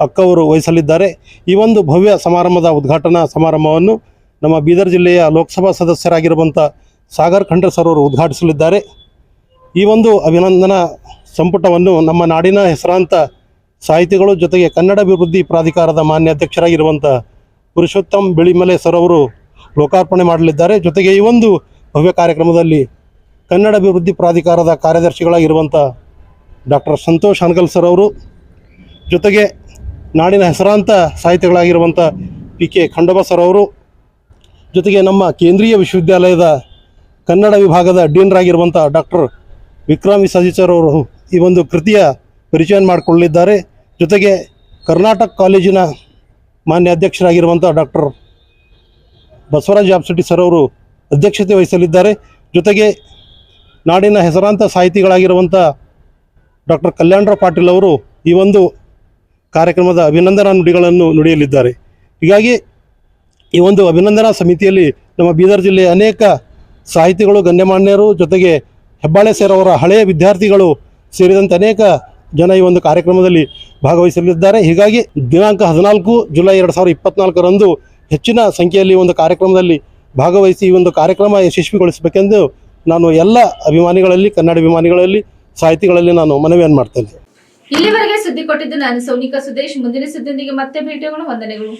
ಅಕ್ಕವರು ವಹಿಸಲಿದ್ದಾರೆ. ಈ ಒಂದು ಭವ್ಯ ಸಮಾರಂಭದ ಉದ್ಘಾಟನಾ ಸಮಾರಂಭವನ್ನು ನಮ್ಮ ಬೀದರ್ ಜಿಲ್ಲೆಯ ಲೋಕಸಭಾ ಸದಸ್ಯರಾಗಿರುವಂಥ ಸಾಗರ್ ಖಂಡ್ರೆ ಸರ್ ಅವರು ಉದ್ಘಾಟಿಸಲಿದ್ದಾರೆ. ಈ ಒಂದು ಅಭಿನಂದನಾ ಸಂಪುಟವನ್ನು ನಮ್ಮ ನಾಡಿನ ಹೆಸರಾಂತ ಸಾಹಿತಿಗಳು ಜೊತೆಗೆ ಕನ್ನಡ ಅಭಿವೃದ್ಧಿ ಪ್ರಾಧಿಕಾರದ ಮಾನ್ಯ ಅಧ್ಯಕ್ಷರಾಗಿರುವಂಥ ಪುರುಷೋತ್ತಮ್ ಬಿಳಿಮಲೆ ಸರ್ ಅವರು ಲೋಕಾರ್ಪಣೆ ಮಾಡಲಿದ್ದಾರೆ. ಜೊತೆಗೆ ಈ ಒಂದು ಭವ್ಯ ಕಾರ್ಯಕ್ರಮದಲ್ಲಿ ಕನ್ನಡ ಅಭಿವೃದ್ಧಿ ಪ್ರಾಧಿಕಾರದ ಕಾರ್ಯದರ್ಶಿಗಳಾಗಿರುವಂಥ ಡಾಕ್ಟರ್ ಸಂತೋಷ್ ಹನಗಲ್ ಸರ್ ಅವರು, ಜೊತೆಗೆ ನಾಡಿನ ಹೆಸರಾಂತ ಸಾಹಿತಿಗಳಾಗಿರುವಂಥ ಪಿ ಕೆ ಖಂಡಬ ಸರ್ ಅವರು, ಜೊತೆಗೆ ನಮ್ಮ ಕೇಂದ್ರೀಯ ವಿಶ್ವವಿದ್ಯಾಲಯದ ಕನ್ನಡ ವಿಭಾಗದ ಡೀನ್ರಾಗಿರುವಂಥ ಡಾಕ್ಟರ್ ವಿಕ್ರಮಿ ವಿಸರ್ಜಿ ಸರ್ ಅವರು ಈ ಒಂದು ಕೃತಿಯ ಪರಿಚಯ ಮಾಡಿಕೊಳ್ಳಲಿದ್ದಾರೆ. ಜೊತೆಗೆ ಕರ್ನಾಟಕ ಕಾಲೇಜಿನ ಮಾನ್ಯ ಅಧ್ಯಕ್ಷರಾಗಿರುವಂಥ ಡಾಕ್ಟರ್ ಬಸವರಾಜ್ ಯಾಪ್ಸಟ್ಟಿ ಸರ್ ಅವರು ಅಧ್ಯಕ್ಷತೆ ವಹಿಸಲಿದ್ದಾರೆ. ಜೊತೆಗೆ ನಾಡಿನ ಹೆಸರಾಂತ ಸಾಹಿತಿಗಳಾಗಿರುವಂಥ ಡಾಕ್ಟರ್ ಕಲ್ಯಾಣರಾವ್ ಪಾಟೀಲ್ ಅವರು ಈ ಒಂದು ಕಾರ್ಯಕ್ರಮದ ಅಭಿನಂದನಾ ನುಡಿಗಳನ್ನು ನುಡಿಯಲಿದ್ದಾರೆ. ಹೀಗಾಗಿ ಈ ಒಂದು ಅಭಿನಂದನಾ ಸಮಿತಿಯಲ್ಲಿ ನಮ್ಮ ಬೀದರ್ ಜಿಲ್ಲೆಯ ಅನೇಕ ಸಾಹಿತಿಗಳು, ಗಣ್ಯಮಾನ್ಯರು, ಜೊತೆಗೆ ಹೆಬ್ಬಾಳೆ ಸೇರವರ ಹಳೆಯ ವಿದ್ಯಾರ್ಥಿಗಳು ಸೇರಿದಂತೆ ಅನೇಕ ಜನ ಈ ಒಂದು ಕಾರ್ಯಕ್ರಮದಲ್ಲಿ ಭಾಗವಹಿಸಲಿದ್ದಾರೆ. ಹೀಗಾಗಿ ದಿನಾಂಕ ಹದಿನಾಲ್ಕು ಜುಲೈ ಎರಡು ಸಾವಿರದ ಇಪ್ಪತ್ನಾಲ್ಕರಂದು ಹೆಚ್ಚಿನ ಸಂಖ್ಯೆಯಲ್ಲಿ ಒಂದು ಕಾರ್ಯಕ್ರಮದಲ್ಲಿ ಭಾಗವಹಿಸಿ ಈ ಒಂದು ಕಾರ್ಯಕ್ರಮ ಯಶಸ್ವಿಗೊಳಿಸಬೇಕೆಂದು ನಾನು ಎಲ್ಲ ಅಭಿಮಾನಿಗಳಲ್ಲಿ, ಕನ್ನಡ ಅಭಿಮಾನಿಗಳಲ್ಲಿ, ಸಾಹಿತಿಗಳಲ್ಲಿ ನಾನು ಮನವಿಯನ್ನು ಮಾಡ್ತೇನೆ. ಇಲ್ಲಿವರೆಗೆ ಸುದ್ದಿ ಕೊಟ್ಟಿದ್ದು ನಾನು ಸೌನಿಕಾ ಸುದೇಶ್. ಮುಂದಿನ ಸುದ್ದಿಯೊಂದಿಗೆ ಮತ್ತೆ ಭೇಟಿಯಾಗೋಣ. ವಂದನೆಗಳು.